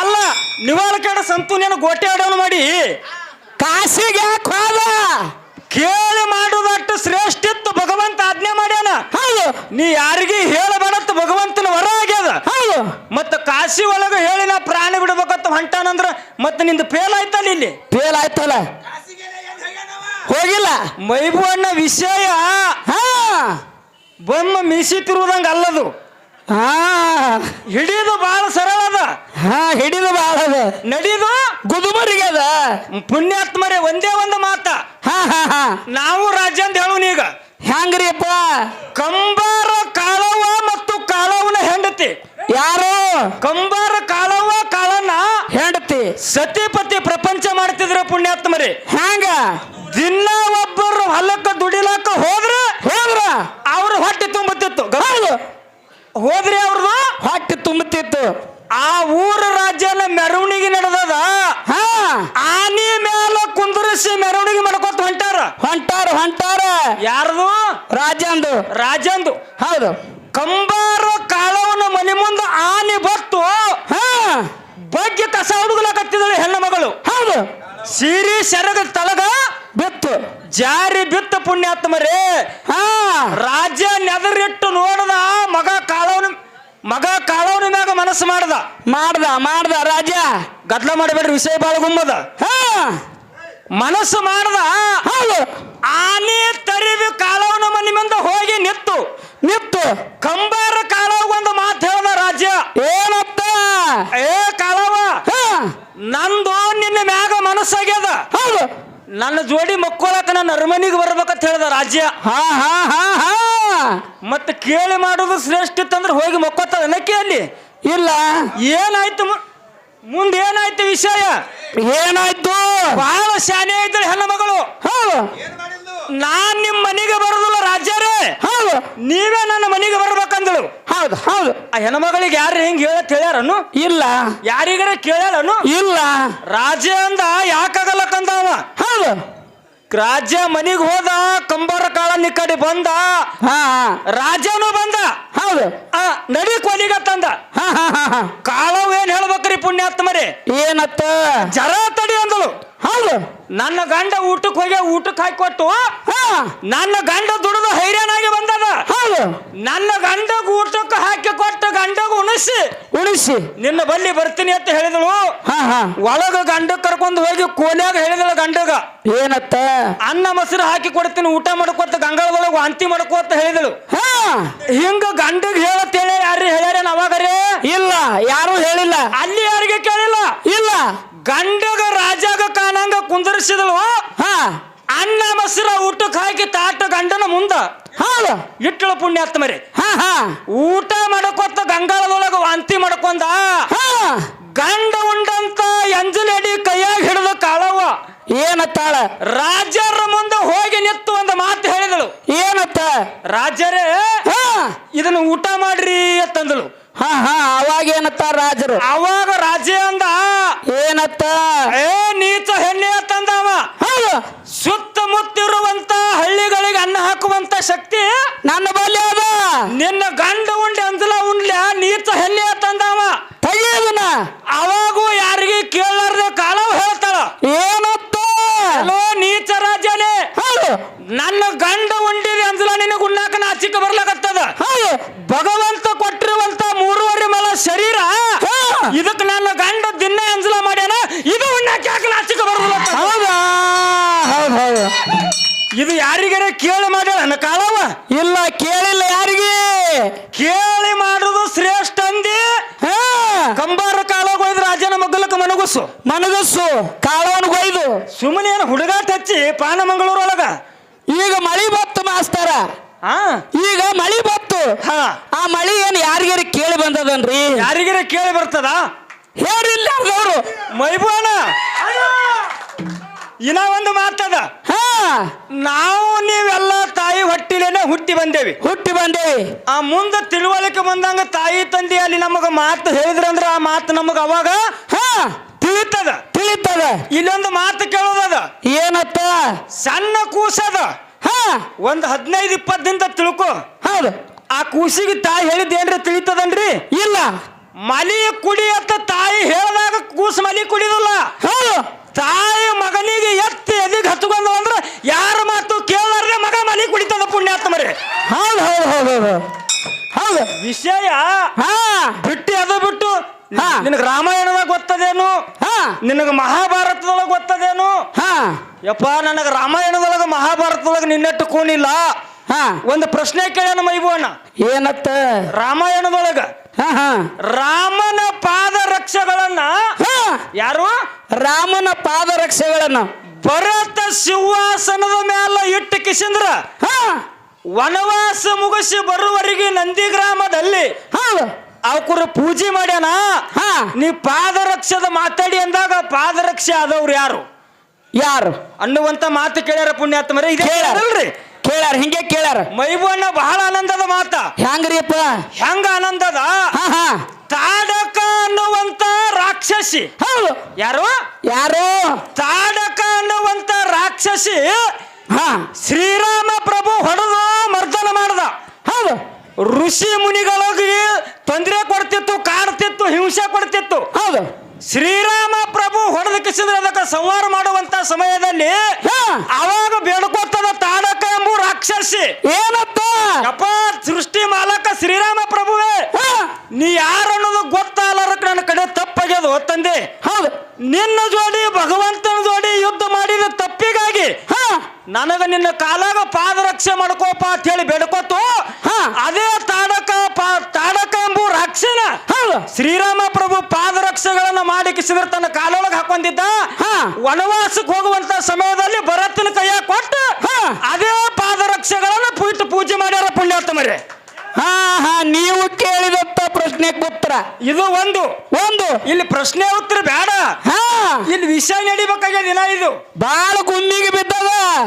ಅಲ್ಲ ನಿವಾಳಕೇಡ ಸಂತೂನೇನು ಗೋಟೆ ಆಡೋನು ಮಾಡಿ. ಕಾಶಿಗೆ ಯಾಕೆ ಹೋದ? ಕೇಳಿ ಮಾಡೋದು ಅಷ್ಟು ಶ್ರೇಷ್ಠ ಇತ್ತು ಭಗವಂತ ಆಜ್ಞೆ ಮಾಡ್ಯಾನ. ಹೌದು. ನೀ ಯಾರಿಗೆ ಹೇಳಬೇಡತ್ತ ಭಗವಂತನ ವರ ಆಗ್ಯದ. ಹೌದು. ಮತ್ತ ಕಾಶಿ ಒಳಗ ಹೇಳಿ ನಾ ಪ್ರಾಣಿ ಬಿಡ್ಬೇಕಂತ ಹೊಂಟಾನಂದ್ರ ಮತ್ತೆ ನಿಂದು ಫೇಲ್ ಆಯ್ತಲ್ಲ ಇಲ್ಲಿ? ಫೇಲ್ ಆಯ್ತಲ್ಲ. ಹೋಗಿಲ್ಲ. ಮೈಬು ಅಣ್ಣ ವಿಷಯ. ಹಾ. ಬೊಮ್ಮ ಮೀಸಿ ತಿರುವುದಂಗ ಅಲ್ಲದು. ಹಾ. ಹಿಡಿದು ಬಹಳ ಸರಳ ಅದ. ಹಾ ಹಿಡಿದು ಬಾಳ ಅದ. ನಡೀದು. ಗುದುಮರಿಗೆ ಅದ. ಪುಣ್ಯಾತ್ಮರೇ ಒಂದೇ ಒಂದು ಮಾತ. ಹಾ ಹಾ ಹಾ. ನಾವು ರಾಜ್ಯ ಅಂತ ಹೇಳುವ ಈಗ. ಹೆಂಗ್ರಿಪ್ಪ ಕಂಬಾರ ಕಾಲವ ಮತ್ತು ಕಾಳವನ ಹೆಂಡತಿ. ಯಾರು? ಕಂಬಾರ ಕಾಳವ್ವ ಕಾಲನ ಹೆಂಡತಿ. ಸತಿಪತಿ ಪ್ರಪಂಚ ಮಾಡ್ತಿದ್ರ ಪುಣ್ಯಾತ್ಮರೇ. ಹ್ಯಾಂಗ? ದಿನ ಒಬ್ಬರು ಹೊಲಕ್ಕ ದುಡಿಲಾಕ ಹೋದ್ರ? ಹೋದ್ರ. ಅವ್ರ ಹೊಟ್ಟೆ ತುಂಬುತ್ತಿತ್ತು. ಹೋದ್ರಿ ಅವ್ರದ್ದು ಹೊಟ್ಟೆ ತುಂಬುತ್ತಿತ್ತು. ಆ ಊರ ರಾಜ್ಯನ ಮೆರವಣಿಗೆ ನಡೆದದ. ಹಾ. ಆನಿ ಮೇಲ ಕುಂದರಿಸಿ ಮೆರವಣಿಗೆ ಮಾಡ್ಕೊತ ಹೊಂಟಾರ. ಹೊಂಟಾರ ಹೊಂಟಾರ. ಯಾರದು? ರಾಜಂದು. ರಾಜಂದು. ಹೌದು. ಕಂಬಾರ ಕಾಳವನ ಮನೆ ಮುಂದೆ ಆನೆ ಬತ್ತು. ಹಾ. ಬಗ್ಗೆ ಕಸ ಹುಡುಗಲಾಕತ್ತಿದಳು ಹೆಣ್ಣು ಮಗಳು. ಹೌದು. ಸೀರಿ ಸೆರಗ ತಳಗ ಬಿತ್ತು. ಜಾರಿ ಬಿತ್ತ ಪುಣ್ಯಾತ್ಮರೇ ಹಾ. ರಾಜ್ಯ ನೆದರಿಟ್ಟು ನೋಡದ ಮಗ ಕಾಳವನ ಮಗ ಕಾಳವನ ಮ್ಯಾಗ ಮನಸ್ಸು ಮಾಡ್ದ. ಮಾಡ್ದ ಮಾಡ್ದ ರಾಜ ಗದ್ಲ ಮಾಡಬೇಡ್ರಿ ವಿಷಯ ಬಾಳ ಗುಮ್ಮದ. ಹಾ. ಮನಸ್ಸು ಮಾಡ್ದ. ಹೌದು. ಆನೆ ತರಿವಿ ಕಾಳವನ ಮನೆ ಮುಂದೆ ಹೋಗಿ ನಿತ್ತು. ನಿತ್ತು. ಕಂಬಾರ ಕಾಳವ ಒಂದು ಮಾತು ಹೇಳ್ದ ರಾಜ್ಯ ಏನತ್ತ ಏ ಕಾಳವ ಹಾ ನಂದು ನಿನ್ನ ಮ್ಯಾಗ ಮನಸ್ಸಾಗ್ಯದ ಹೌದು ನನ್ನ ಜೋಡಿ ಮಕ್ಕೊಳಕ ನನ್ನ ಅರಮನಿಗೆ ಬರ್ಬೇಕಂತ ಹೇಳ್ದ ರಾಜ್ಯ. ಹಾ ಹಾ ಹಾ ಹಾ. ಮತ್ತೆ ಕೇಳಿ ಮಾಡೋದು ಶ್ರೇಷ್ಠ ಇತ್ತಂದ್ರೆ ಹೋಗಿ ಮಕ್ಕೋತಾವ ಏನಕ್ಕೆ ಅಲ್ಲಿ? ಇಲ್ಲ. ಏನಾಯ್ತು ಮು- ಮುಂದೆ ಏನಾಯ್ತು ವಿಷಯ? ಏನಾಯ್ತು? ಬಹಳ ಶಾನೆ ಆಯ್ತು ಹೆಣ್ಣು ಮಗಳು. ಹೌದು. ನಾನ್ ನಿಮ್ ಮನೆಗೆ ಬರೋದಿಲ್ಲ ರಾಜ್ಯರೇ ಹೌದು. ನೀವೇ ನನ್ನ ಮನೆಗೆ ಬರ್ಬೇಕಂದಳು. ಹೌದು ಹೌದು. ಆ ಹೆಣ್ಮಗಳಿಗೆ ಯಾರು ಹೆಂಗ್ ಹೇಳತ್ ಹೇಳ್ಯಾರನು ಇಲ್ಲ. ಯಾರಿಗಾರ ಕೇಳ್ಯಾರನು? ಇಲ್ಲ. ರಾಜ ಅಂದ ಯಾಕಾಗಲ್ಲ ಕಂದವ? ಹೌದು. ರಾಜ್ಯ ಮನಿಗ್ ಹೋದ ಕಂಬಾರ ಕಾಳನ್ ನಿಕ್ಕಡಿ ಕಡೆ ಬಂದ. ಹಾ ರಾಜನು ಬಂದ. ಹೌದು. ಆ ನಡಿ ಕೊನಿಗ ತಂದ. ಹಾ ಹಾ ಹಾ ಕಾಳವ್ ಏನ್ ಹೇಳ್ಬೇಕ್ರಿ ಪುಣ್ಯಾತ್ಮರಿ? ಏನತ್ತ? ಜರ ತಡಿ ಅಂದಳು. ಹೌದು. ನನ್ನ ಗಂಡ ಊಟಕ್ಕೆ ಹೋಗಿ ಊಟಕ್ಕೆ ಹಾಕೊಟ್ಟು ಹಾ. ನನ್ನ ಗಂಡ ದುಡಿದು ಹೈರಾಣಾಗಿ ಬಂದದ. ಹೌದು. ನನ್ನ ಗಂಡಗ ಊಟಕ್ಕೆ ಹಾಕಿ ಕೊಟ್ಟು ಗಂಡಗ ಉಣಿಸಿ. ಉಣಿಸಿ. ನಿನ್ನ ಬಲ್ಲಿ ಬರ್ತೀನಿ ಅಂತ ಹೇಳಿದಳು. ಹಾ ಹಾ. ಒಳಗ ಗಂಡ ಕರ್ಕೊಂಡು ಹೋಗಿ ಕೋಲಿಯಾಗ ಹೇಳಿದಳು ಗಂಡಗ. ಏನತ್ತ? ಅನ್ನ ಮೊಸರು ಹಾಕಿ ಕೊಡ್ತೀನಿ ಊಟ ಮಾಡ್ಕೊತ ಗಂಗಾಳದೊಳಗೆ ವಾಂತಿ ಮಾಡ್ಕೋತ ಹೇಳಿದಳು. ಹಾ. ಹಿಂಗ ಗಂಡಗ ಹೇಳತ್ತೇಳಿ ಯಾರು ಹೇಳ್ಯಾರೇನ ಅವಾಗರೇ? ಇಲ್ಲ ಯಾರು ಹೇಳಿಲ್ಲ. ಅಲ್ಲಿ ಯಾರಿಗೆ ಕೇಳಿಲ್ಲ? ಇಲ್ಲ. ಗಂಡಗ ರಾಜಾಗ ಕಾಣಂಗ ಕುಂದರ್ಸಿದಳು ಹಾ. ಅನ್ನ ಮೊಸರ ಊಟಕ್ಕೆ ಹಾಕಿ ತಾಟ ಗಂಡನ ಮುಂದ. ಹೌದು. ಇಟ್ಟಳು ಪುಣ್ಯಾತ್ಮರಿ. ಹಾ ಹಾ. ಊಟ ಮಾಡಕೊತ್ತ ಗಂಗಾಳದೊಳಗ ವಾಂತಿ ಮಾಡ್ಕೊಂಡ. ಹಾ. ಗಂಡ ಉಂಡಂತ ಎಂಜಲಡಿ ಕೈಯಾಗ ಹಿಡಿದ ಕಾಳವ್ವ. ಏನತ್ತಾಳ? ರಾಜರ ಮುಂದೆ ಹೋಗಿ ನಿತ್ತು ಒಂದು ಮಾತು ಹೇಳಿದಳು. ಏನತ್ತ? ರಾಜರೇ ಹಾ. ಇದನ್ನ ಊಟ ಮಾಡ್ರಿ ಅಂತಂದಳು. ಹಾ ಹಾ ಅವಾಗ ಏನತ್ತ ರಾಜರು? ಅವಾಗ ರಾಜ ಅಂದ ಏನತ್ತ? ಏ ನೀಚ ಹೆಣ್ಣೆ ತಂದವ ಸುತ್ತಮುತ್ತಿರುವಂತ ಹಳ್ಳಿಗಳಿಗೆ ಅನ್ನ ಹಾಕುವಂತ ಶಕ್ತಿ ನನ್ನ ಬಲಿ ಅದ. ನಿನ್ನ ಗಂಡ ಉಂಡೆ ಅಂದ್ಲ ಉಂಡ್ಲ ನೀಚ ಹೆಣ್ಣೆ ತಂದವ ಅವ. ತೆಗಿಯೋದನ್ನ ಅವಾಗೂ ಯಾರಿಗೆ ಕೇಳಲಾರ್ದೆ ಕಾಲವ ಹೇಳ್ತಾಳ. ಏನತ್ತ? ಹಲೋ ನೀಚ ರಾಜನೇ. ನನ್ನ ಗಂಡ ಉಂಡಿದೆ ಅಂದ್ಲ ನಿನಗೆ ಉಣ್ಣಾಕ ನಾಚಿಕ ಬರ್ಲಾಕತ್ತದ. ಭಗವಂತ ಕೊಟ್ಟಿರುವಂತ ಶರೀರ. ಇದಕ್ಕೆ ನನ್ನ ಗಂಡ ದಿನ ಅಂಜಲ ಮಾಡ್ಯಾನ? ಇದು ಉಣ್ಣಕ್ಕೆ ಯಾಕೆ ನಾಚಿಕ ಬರೋದಿಲ್ಲ. ಹೌದಾ? ಹೌದು ಹೌದು. ಇದು ಯಾರಿಗಾರ ಕೇಳಿ ಮಾಡ್ಯಾಳ ನನ್ನ ಕಾಲವ? ಇಲ್ಲ ಕೇಳಿಲ್ಲ ಯಾರಿಗೆ? ಕೇಳಿ ಮಾಡುದು ಶ್ರೇಷ್ಠ ಅಂದಿ. ಕಂಬಾರ ಕಾಲಾಗ ಹೋಯ್ದು ರಾಜನ ಮಗ್ಗಲಕ್ಕೆ ಮನಗುಸು ಮನಗಸ್ಸು ಕಾಳವನ್ ಹೋಯ್ದು ಸುಮ್ಮನೆ ಏನು ಹುಡುಗಾಟ ಹಚ್ಚಿ ಪಾನಮಂಗಳೂರೊಳಗ? ಈಗ ಮಳಿ ಬತ್ತು ಮಾಸ್ತರ. ಹಾ. ಈಗ ಮಳಿ ಬತ್ತು ಹಾ. ಆ ಮಳಿ ಏನ್ ಯಾರಿಗಾರ ಕೇಳಿ ಬಂದದನ್ರಿ? ಯಾರಿಗಾರ ಕೇಳಿ ಬರ್ತದ? ಹೇಳಿಲ್ಲ ಅವ್ರು. ಮೈಬೋಣ ಇನ್ನ ಒಂದು ಮಾತದ. ಹಾ. ನಾವು ನೀವೆಲ್ಲ ತಾಯಿ ಹೊಟ್ಟಿಲೇನೆ ಹುಟ್ಟಿ ಬಂದೇವಿ. ಹುಟ್ಟಿ ಬಂದೇವಿ. ಆ ಮುಂದೆ ತಿಳುವಳಿಕೆ ಬಂದಂಗ ತಾಯಿ ತಂದೆ ಅಲ್ಲಿ ನಮಗ ಮಾತು ಹೇಳಿದ್ರಂದ್ರ ಆ ಮಾತು ನಮಗ ಅವಾಗ ಹಾ. ತಿಳಿತದ. ತಿಳಿತದ. ಇಲ್ಲೊಂದು ಮಾತು ಕೇಳೋದದ. ಏನತ್ತ? ಸಣ್ಣ ಕೂಸದ. ಹಾ. ಒಂದ್ ಹದಿನೈದು ಇಪ್ಪತ್ತು ದಿನದ ತಿಳ್ಕೊ. ಹೌದು. ಆ ಕೂಸಿಗೆ ತಾಯಿ ಹೇಳಿದ್ದೇನ್ರಿ ತಿಳಿತದನ್ರಿ? ಇಲ್ಲ. ಮಲಿ ಕುಡಿ ಅಂತ ತಾಯಿ ಹೇಳಿದಾಗ ಕೂಸು ಮಲಿ ಕುಡಿದಲ್ಲ. ಹೌದು. ತಾಯಿ ಮಗನಿಗೆ ಎತ್ತಿ ಎದಿಗ್ ಹತ್ಕೊಂಡು ಅಂದ್ರೆ ಯಾರ ಮಾತು ಕೇಳಾರ್ದೆ ಮಗ ಮಲಿ ಕುಡಿತದ ಪುಣ್ಯಾತ್ಮರಿ ಹೌದು ಹೌದು ಹೌದು ಹೌದು. ಹೌದು. ವಿಷಯ ಹಾ. ಬಿಟ್ಟು ಅದು ಬಿಟ್ಟು ಹಾ. ನಿನಗೆ ರಾಮಾಯಣದಾಗ ಗೊತ್ತದೇನು? ಹಾ. ನಿನಗೆ ಮಹಾಭಾರತದೊಳಗೆ ಗೊತ್ತದೇನು? ಹಾ. ಯಪ್ಪ ನನಗೆ ರಾಮಾಯಣದೊಳಗೆ ಮಹಾಭಾರತದೊಳಗೆ ನಿನ್ನೆಟ್ಟು ಕೂನಿಲ್ಲ. ಹಾ. ಒಂದು ಪ್ರಶ್ನೆ ಕೇಳೋಣ ಮೈಬೋಣ ಏನತ್ತ? ರಾಮಾಯಣದೊಳಗ ಹಾ ಹಾ. ರಾಮನ ಪಾದರಕ್ಷೆಗಳನ್ನ ಹಾ. ಯಾರು? ರಾಮನ ಪಾದ ರಕ್ಷಗಳನ್ನ ಭರತ ಸಿಂಹಾಸನದ ಮ್ಯಾಲ ಇಟ್ಟು ಕಿಸಿಂದ್ರ ಹಾ. ವನವಾಸ ಮುಗಿಸಿ ಬರುವವರೆಗೆ ನಂದಿ ಗ್ರಾಮದಲ್ಲಿ ಹೌದು. ಅವಕರು ಪೂಜೆ ಮಾಡ್ಯಾನ? ಹಾ. ನೀ ಪಾದರಕ್ಷದ ಮಾತಾಡಿ ಅಂದಾಗ ಪಾದರಕ್ಷೆ ಆದವ್ರು ಯಾರು? ಯಾರು? ಅನ್ನುವಂತ ಮಾತು ಕೇಳ್ಯಾರ ಪುಣ್ಯಾತ್ಮರೇ ಇದೆ ಕೇಳ್ಯಾರ. ಕೇಳಲ್ರಿ. ಕೇಳ್ಯಾರ ಹಿಂಗೆ ಕೇಳ್ಯಾರ. ಮೈಬಣ್ಣ ಬಹಳ ಆನಂದದ ಮಾತ. ಹೆಂಗ್ರಿಪ್ಪ? ಹೆಂಗ ಆನಂದದ? ಹಾ ಹಾ. ತಾಡಕ ಅನ್ನುವಂತ ರಾಕ್ಷಸಿ. ಹೌದು. ಯಾರು? ಯಾರು? ತಾಡಕ ಅನ್ನುವಂತ ರಾಕ್ಷಸಿ ಹಾ. ಶ್ರೀರಾಮ ಪ್ರಭು ಹೊಡೆದ ಮರ್ದನ ಮಾಡ್ದ. ಹೌದು. ಋಷಿ ಮುನಿಗಳಿಗೆ ಶ್ರೀರಾಮ ಪ್ರಭು ಹೊಡೆದ ಕಿಸಿದ್ರೆ ಅದಕ್ಕೆ ಸಂಹಾರ ಮಾಡುವಂತ ಸಮಯದಲ್ಲಿ ಅವಾಗ ಬೇಡ್ಕೋತದ ತಾಡಕ ಎಂಬ ರಾಕ್ಷಸಿ. ಏನಪ್ಪ? ಅಪ್ಪ ಸೃಷ್ಟಿ ಮಾಲಕ ಶ್ರೀರಾಮ ಪ್ರಭುವೇ ನೀ ಯಾರು ಅನ್ನೋದು ಗೊತ್ತಾಗಲಾರಕ್ಕೆ ನನ್ನ ಕಡೆ ತಪ್ಪಾಗ್ಯದ ತಂದೆ. ಹೌದು. ನಿನ್ನ ಜೋಡಿ ಭಗವಂತನ ಜೋಡಿ ಯುದ್ಧ ಮಾಡಿದ ತಪ್ಪಿಗಾಗಿ ಹಾ ನನಗ ನಿನ್ನ ಕಾಲಾಗ ಪಾದರಕ್ಷೆ ಮಾಡ್ಕೋಪ ಅಂತ ಹೇಳಿ ಬೇಡ್ಕೋತು ಹಾ. ಅದೇ ತಾಡಕ ತಾಡಕ ಎಂಬು ರಕ್ಷಣ ಶ್ರೀರಾಮ ಪ್ರಭು ಪಾದರಕ್ಷೆಗಳನ್ನ ಮಾಡಿ ಕಿಸಿದ್ರ ತನ್ನ ಕಾಲೊಳಗೆ ಹಾಕೊಂಡಿದ್ದ ಹಾ. ವನವಾಸಕ್ಕೆ ಹೋಗುವಂತ ಸಮಯದಲ್ಲಿ ಭರತನ ಕೈಯಾಗ ಕೊಟ್ಟು ಹಾ. ಅದೇ ಪಾದರಕ್ಷೆಗಳನ್ನ ಪೂಜೆ ಮಾಡ್ಯಾರ ಪುಣ್ಯಾತ್ಮರೇ ಹಾ ಹಾ ನೀವು ಕೇಳಿದಂತ ಪ್ರಶ್ನೆಗೆ ಉತ್ತರ. ಇದು ಒಂದು. ಒಂದು. ಇಲ್ಲಿ ಪ್ರಶ್ನೆ ಉತ್ತರ ಬೇಡ. ಹಾ. ಇಲ್ಲಿ ವಿಷಯ ನಡಿಬೇಕಾಗ್ಯದ ದಿನ ಇದು. ಬಾಳ ಗುಮ್ಮಿಗೆ ಬಿದ್ದದ.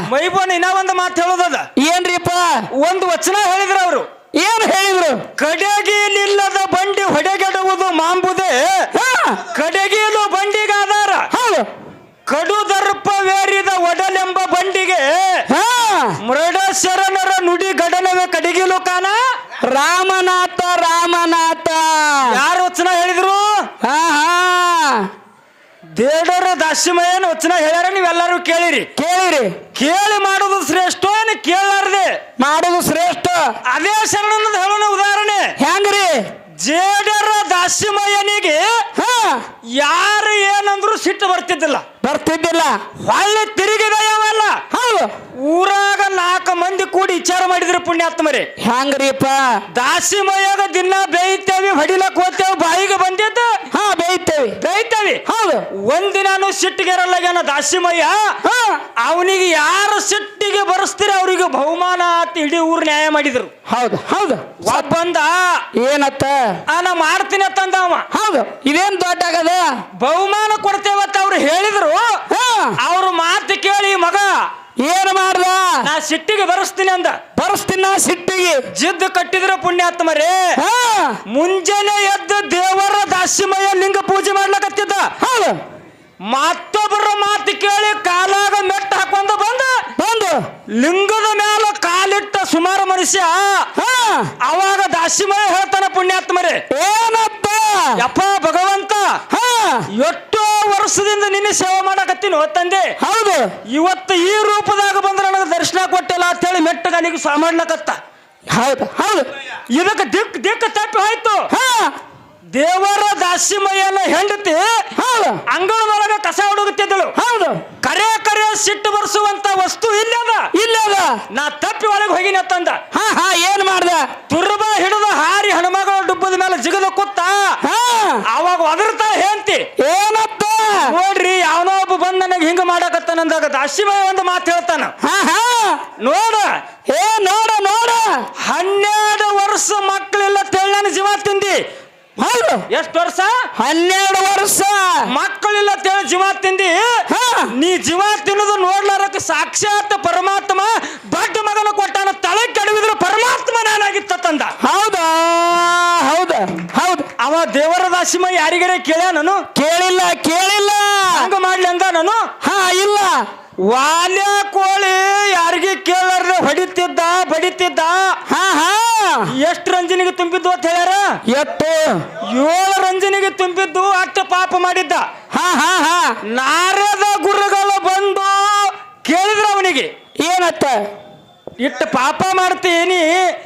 ಮೈಬೋನ್ ಇನ್ನ ಒಂದು ಮಾತು ಹೇಳೋದದ. ಏನ್ರಿಪ್ಪ? ಒಂದು ವಚನ ಹೇಳಿದ್ರು ಅವರು. ಏನ್ ಹೇಳಿದ್ರು? ಕಡೆಗೀಲಿಲ್ಲದ ಬಂಡಿ ಹೊಡೆಗೆಡುವುದು ಮಾಂಬುದೇ. ಕಡೆಗೀಲು ಬಂಡಿಗಾದಾರ. ಕಡು ದರ್ಪವೇರಿದ ಒಡಲೆಂಬ ಬಂಡಿಗೆ. ಮೃಡ ಶರಣರ ನುಡಿ ಗಡನವೇ ಕಡಿಗಿಲು ಕಾನ ರಾಮನಾಥ ರಾಮನಾಥ. ಯಾರು ವಚನ ಹೇಳಿದ್ರು? ಹಾ ಹಾ. ದೇಡರ ದಾಸಿಮಯ್ಯನ ವಚನ ಹೇಳ್ಯಾರ ನೀವೆಲ್ಲರೂ ಕೇಳಿರಿ. ಕೇಳಿರಿ. ಕೇಳಿ ಮಾಡೋದು ಶ್ರೇಷ್ಠ ಏನು ಕೇಳಾರ್ದೆ ಮಾಡುದು ಶ್ರೇಷ್ಠ. ಅದೇ ಶರಣನದ ಹೇಳೋಣ ಉದಾಹರಣೆ. ಹೆಂಗ್ರಿ? ಜೇಡರ ದಾಸಿಮಯನಿಗೆ ಹಾ. ಯಾರು ಏನಂದ್ರು ಸಿಟ್ಟು ಬರ್ತಿದ್ದಿಲ್ಲ. ಬರ್ತಿದ್ದಿಲ್ಲ. ಹೊಳ್ಳಿ ತಿರುಗಿದ ಯಾವಲ್ಲ ಊರಾಗ ನಾಲ್ಕು ಮಂದಿ ಕೂಡಿ ವಿಚಾರ ಮಾಡಿದ್ರು ಪುಣ್ಯಾತ್ಮರಿ. ಹೆಂಗ್ರಿಪ್ಪ ದಾಸಿಮಯ್ಯಾಗ ದಿನ ಬೇಯ್ತೇವಿ ಹೊಡಿಲಕ್ ಹೋಗ್ತೇವೆ ಬಾಯಿಗೆ ಬಂದಿದ್ದ. ಹಾ ಬೇಯ್ತೇವಿ. ಬೇಯ್ತೇವಿ ಹೌದು. ಒಂದಿನಾನು ಸಿಟ್ಟಿಗೆರಲ್ಲಾಗ್ಯಾನ ದಾಸಿಮಯ್ಯ? ಹಾ. ಅವನಿಗೆ ಯಾರು ಸಿಟ್ಟಿಗೆ ಬರೆಸ್ತೀರಿ ಅವರಿಗೆ ಬಹುಮಾನ ಆತ ಇಡೀ ಊರು ನ್ಯಾಯ ಮಾಡಿದ್ರು. ಹೌದು ಹೌದು. ಬಂದ ಏನತ್ತ? ನಾ ಮಾಡ್ತೀನಿ ಅಂತಂದ ಅವ. ಹೌದು. ಇದೇನ್ ದೊಡ್ಡ ಆಗದ ಬಹುಮಾನ ಕೊಡ್ತೇವತ್ತ ಅವ್ರು ಹೇಳಿದ್ರು. ಹಾ. ಅವ್ರ ಮಾತು ಕೇಳಿ ಮಗ ಏನ್ ಮಾಡ್ದ? ನಾ ಸಿಟ್ಟಿಗೆ ಬರಸ್ತೀನಿ ಅಂದ. ಬರ್ಸ್ತಿನ ಸಿಟ್ಟಿಗೆ. ಜಿದ್ದು ಕಟ್ಟಿದ್ರ ಪುಣ್ಯಾತ್ಮರೇ ಹಾ. ಮುಂಜಾನೆ ಎದ್ದು ದೇವರ ದಾಸಿಮಯ ಲಿಂಗ ಪೂಜೆ ಮಾಡ್ಲಕತ್ತಿದ್ದ. ಹೌದು. ಮತ್ತೊಬ್ಬರ ಮಾತು ಕೇಳಿ ಕಾಲಾಗ ಮೆಟ್ಟ ಹಾಕೊಂಡು ಬಂದ. ಬಂದು. ಲಿಂಗದ ಮ್ಯಾಲ ಕಾಲಿಟ್ಟ ಸುಮಾರು ಮನುಷ್ಯ. ಅವಾಗ ದಾಸಿಮಯ ಹೇಳ್ತಾನೆ ಪುಣ್ಯಾತ್ಮರೇ ಏನಪ್ಪ? ಯಪ್ಪ ಭಗವಂತ. ಹಾ. ಎಷ್ಟೋ ವರ್ಷದಿಂದ ನಿನ್ನ ಸೇವೆ ಮಾಡಕತ್ತೀನಿ ತಂದೆ. ಹೌದು. ಇವತ್ತು ಈ ರೂಪದಾಗ ಬಂದ್ರೆ ನನಗೆ ದರ್ಶನ ಕೊಟ್ಟಿಲ್ಲ ಅಂತ ಹೇಳಿ ಮೆಟ್ಟಗಾನಿಗೆ ಸಾಮಾನ್ಯಕತ್ತ ಹೌದು. ಹೌದು. ಇದಕ್ಕೆ ದಿಕ್ ದಿಕ್ಕ ತಪ್ಪಿ ಹೋಯ್ತು. ಹಾ. ದೇವರ ದಾಸಿಮಯ್ಯನ ಹೆಂಡತಿ ಹೌದು. ಅಂಗಳದೊಳಗ ಕಸ ಹುಡುಗುತ್ತಿದ್ದಳು ಹೌದು. ಕರೆ ಕರೆ ಸಿಟ್ಟು ಬರ್ಸುವಂತ ವಸ್ತು ಇಲ್ಲದ. ಇಲ್ಲದ. ನಾ ತಪ್ಪಿ ಒಳಗೆ ಹೋಗಿನ ತಂದ ಹಾ ಹಾ ಏನ್ ಮಾಡ್ದ? ತುರ್ಬ ಹಿಡಿದ ಹಾರಿ ಹನುಮಗಳ ಡುಬ್ಬದ ಮೇಲೆ ಜಿಗದ ಕೂತ. ಹಾ. ಅವಾಗ ಒದರ್ತಾ ಹೇಳ್ತಿ ಏನಪ್ಪ? ನೋಡ್ರಿ ಯಾವನೋ ಒಬ್ಬ ಬಂದ್ ನನಗೆ ಹಿಂಗ ಮಾಡಕತ್ತಾನಂದಾಗ ದಾಸಿಮಯ್ಯ ಒಂದು ಮಾತು ಹೇಳ್ತಾನ. ಹಾ ಹಾ. ನೋಡ. ಏ ನೋಡ ನೋಡ. ಹನ್ನೆರಡು ವರ್ಷ ಮಕ್ಕಳೆಲ್ಲ ತೆಳ್ಳನ ಜೀವ ತಿಂದಿ. ಹೌದು. ಎಷ್ಟು ವರ್ಷ? ಹನ್ನೆರಡು ವರ್ಷ. ಮಕ್ಕಳಿಲ್ಲ ತೇಳ ಜೀವ ತಿಂದಿ? ಹಾ. ನೀ ಜೀವ ತಿನ್ನೋದು ನೋಡ್ಲಾರಕ್ಕೆ ಸಾಕ್ಷಾತ್ ಪರಮಾತ್ಮ ದೊಡ್ಡ ಮಗನ ಕೊಟ್ಟಾನ ತಲೆ ಕೆಡವಿದ್ರು ಪರಮಾತ್ಮ ನಾನಾಗಿತ್ತ ತಂದ. ಹೌದಾ? ಹೌದ? ಹೌದು. ಅವ ದೇವರ ದಾಸಿಮ ಯಾರಿಗರೆ ಕೇಳ ನಾನು? ಕೇಳಿಲ್ಲ ಕೇಳಿಲ್ಲ. ಹಂಗ ಮಾಡ್ಲಿ ಅಂದ ನಾನು? ಹಾ ಇಲ್ಲ. ವಾಲ್ಯ ಕೋಳಿ ಯಾರಿಗೆ ಕೇಳಾರ್ದೆ ಹೊಡಿತಿದ್ದ ಬಡಿತಿದ್ದ? ಹಾ ಹಾ. ಎಷ್ಟು ರಂಜನಿಗೆ ತುಂಬಿದ್ದು ಅಂತ ಹೇಳ್ಯಾರ? ಎಷ್ಟು ಏಳು ರಂಜನಿಗೆ ತುಂಬಿದ್ದು ಅಷ್ಟು ಪಾಪ ಮಾಡಿದ್ದ. ಹಾ ಹಾ ಹಾ. ನಾರದ ಗುರುಗಳು ಬಂದು ಕೇಳಿದ್ರ ಅವನಿಗೆ. ಏನತ್ತ? ಇಟ್ಟು ಪಾಪ ಮಾಡ್ತೀನಿ.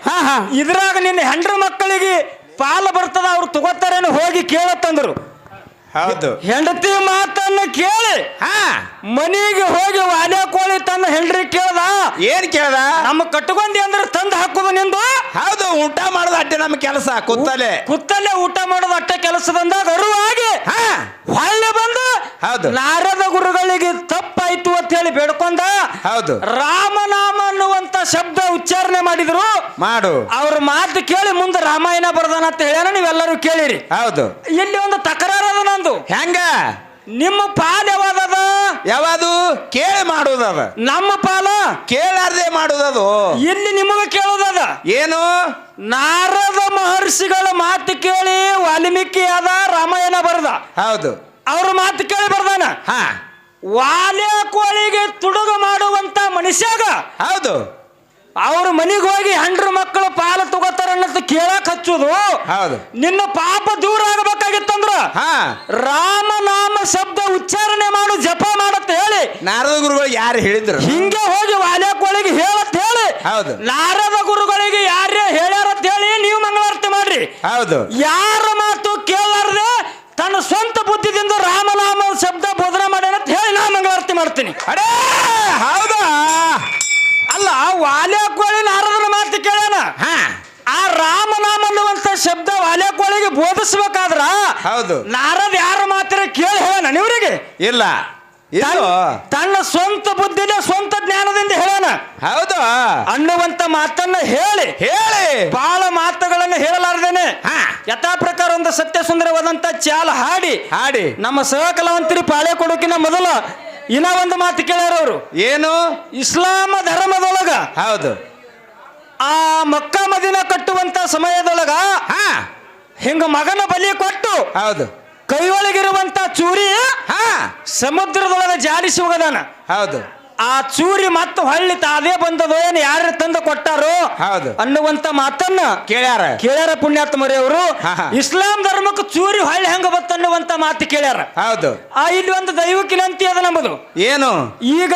ಹಾ ಹಾ. ಇದ್ರಾಗ ನಿನ್ನ ಹೆಂಡ್ರ ಮಕ್ಕಳಿಗೆ ಪಾಲು ಬರ್ತದ ಅವ್ರು ತಗೋತಾರೇನು ಹೋಗಿ ಕೇಳತ್ತಂದ್ರು. ಹೌದು. ಹೆಂಡತಿ ಮಾತನ್ನ ಕೇಳಿ ಹಾ. ಮನಿಗೆ ಹೋಗಿ ವಾನೆ ಕೋಳಿ ತನ್ನ ಹೆಂಡ್ರಿ ಕೇಳ್ದ. ಏನ್ ಕೇಳ್ದ? ನಮ್ಮ ಕಟ್ಕೊಂಡಿ ಅಂದ್ರೆ ತಂದು ಹಾಕುದು ನಿಂದು? ಹೌದು ಊಟ ಮಾಡದ ಅಟ್ಟೆ ನಮ್ಮ ಕೆಲಸ ಕುತ್ತಲೆ ಕುತ್ತಲೆ ಊಟ ಮಾಡೋದು ಅಟ್ಟ ಕೆಲಸದಂದಾಗ ಅರುವಾಗಿ ಹೊಳ್ಳೆ ಬಂದು ಹೌದು. ನಾರದ ಗುರುಗಳಿಗೆ ತಪ್ಪಾಯ್ತು ಅಂತ ಹೇಳಿ ಬೇಡ್ಕೊಂಡ ಹೌದು. ರಾಮನಾಮ ಅನ್ನುವಂತ ಶಬ್ದ ಉಚ್ಚಾರಣೆ ಮಾಡಿದ್ರು. ಮಾಡು. ಅವ್ರ ಮಾತು ಕೇಳಿ ಮುಂದೆ ರಾಮಾಯಣ ಬರ್ದಾನ ಅಂತ ಹೇಳ್ಯಾನ ನೀವೆಲ್ಲರೂ ಕೇಳಿರಿ. ಹೌದು. ಇಲ್ಲಿ ಒಂದು ತಕರಾರು ಅದ ನಂದು ಹೆಂಗ? ನಿಮ್ಮ ಪಾಲ್ ಯಾವ್ದದ ಯಾವುದು? ಕೇಳಿ ಮಾಡುದದ ನಮ್ಮ ಪಾಲ? ಕೇಳಾರ್ದೆ ಮಾಡುದದು ಇಲ್ಲಿ ನಿಮಗ ಕೇಳುವುದದ ಏನು? ನಾರದ ಮಹರ್ಷಿಗಳ ಮಾತು ಕೇಳಿ ವಾಲ್ಮೀಕಿ ಆದ ರಾಮಾಯಣ ಬರ್ದ. ಹೌದು. ಅವ್ರ ಮಾತು ಕೇಳಿ ಬರ್ದಾನ. ಹಾ. ವಾಲ್ಯ ಕೋಳಿಗೆ ತುಡುಗು ಮಾಡುವಂತ ಮನುಷ್ಯಾಗ ಹೌದು. ಅವ್ರ ಮನೆಗೆ ಹೋಗಿ ಹೆಂಡ್ರ ಮಕ್ಕಳು ಪಾಲು ತಗೋತಾರ ಅನ್ನೋದು ಕೇಳಕ್ ಹಚ್ಚುದು. ಹೌದು. ನಿನ್ನ ಪಾಪ ದೂರ ಆಗಬೇಕಾಗಿತ್ತಂದ್ರ ಹಾ. ರಾಮನಾಮ ಶಬ್ದ ಉಚ್ಚಾರಣೆ ಮಾಡು ಜಪ ಮಾಡತ್ ಹೇಳಿ. ನಾರದ ಗುರುಗಳು ಯಾರು ಹೇಳಿದ್ರು? ಹಿಂಗೆ ಹೋಗಿ ವಾಲ್ಯಾಕೋಳಿಗೆ ಹೇಳತ್ ಹೇಳಿ. ಹೌದು. ನಾರದ ಗುರುಗಳಿಗೆ ಯಾರೇ ಹೇಳ್ಯಾರತ್ ಹೇಳಿ ನೀವು ಮಂಗಳಾರತಿ ಮಾಡ್ರಿ. ಹೌದು. ಯಾರ ಮಾತು ಕೇಳಾರ್ದೆ ತನ್ನ ಸ್ವಂತ ಬುದ್ಧಿದಿಂದ ರಾಮನಾಮ ಶಬ್ದ ಬೋಧನೆ ಮಾಡ್ಯಾನಂತ ಹೇಳಿ ನಾ ಮಂಗಳಾರತಿ ಮಾಡ್ತೀನಿ. ಅಡೇ ಹೌದಾ? ಅಲ್ಲ ವಾಲ್ಯಾಕೋಳಿ ನಾರದನ ಮಾತು ಕೇಳೋಣ ಹಾ. ಆ ರಾಮನಾಮ ಅನ್ನುವಂತ ಶಬ್ದ ವಾಲ್ಯಾಕೋಳಿಗೆ ಬೋಧಿಸ್ಬೇಕಾದ್ರ ಹೌದು. ನಾರದ ಯಾರ ಮಾತ್ರ ಕೇಳಿ ಹೇಳೋಣ ನೀವ್ರಿಗೆ? ಇಲ್ಲ. ಇದು ತನ್ನ- ಸ್ವಂತ ಬುದ್ಧಿನ ಸ್ವಂತ ಜ್ಞಾನದಿಂದ ಹೇಳೋಣ ಹೌದು. ಅನ್ನುವಂತ ಮಾತನ್ನ ಹೇಳಿ. ಹೇಳಿ. ಬಹಳ ಮಾತುಗಳನ್ನು ಹೇಳಲಾರ್ದೇನೆ. ಹಾ. ಯಥಾ ಪ್ರಕಾರ ಒಂದು ಸತ್ಯ ಸುಂದರವಾದಂತ ಚಾಲ ಹಾಡಿ. ಹಾಡಿ. ನಮ್ಮ ಸಹಕಲಾವಂತರಿ ಪಾಳೆ ಕೊಡೋಕಿನ ಮೊದಲ ಇನ್ನ ಒಂದು ಮಾತು ಕೇಳ್ಯಾರ ಅವರು. ಏನು? ಇಸ್ಲಾಮ ಧರ್ಮದೊಳಗ ಹೌದು. ಆ ಮಕ್ಕ ಮದಿನ ಕಟ್ಟುವಂತ ಸಮಯದೊಳಗ ಹಾ. ಹಿಂಗ ಮಗನ ಬಲಿ ಕೊಟ್ಟು ಹೌದು. ಕೈಯೊಳಗಿರುವಂತ ಚೂರಿ ಹಾ. ಸಮುದ್ರದೊಳಗ ಜಾಲಿಸಿ ಹೋಗದಾನ. ಹೌದು. ಆ ಚೂರಿ ಮತ್ತೆ ಹೊಳ್ಳಿ ತಾವೇ ಬಂದದೋ ಏನು ಯಾರು ತಂದು ಕೊಟ್ಟಾರೋ ಹೌದು. ಅನ್ನುವಂತ ಮಾತನ್ನ ಕೇಳ್ಯಾರ. ಕೇಳ್ಯಾರ ಪುಣ್ಯಾತ್ಮರಿ ಅವರು. ಇಸ್ಲಾಂ ಧರ್ಮಕ್ಕೆ ಚೂರಿ ಹೊಳ್ಳಿ ಹೆಂಗ ಬತ್ತನ್ನುವಂತ ಮಾತು ಕೇಳ್ಯಾರ. ಹೌದು. ಆ ಇಲ್ಲಿ ಒಂದು ದೈವಕ್ಕಿನಂತಿ ಅದ ನಮ್ಮದು. ಏನು? ಈಗ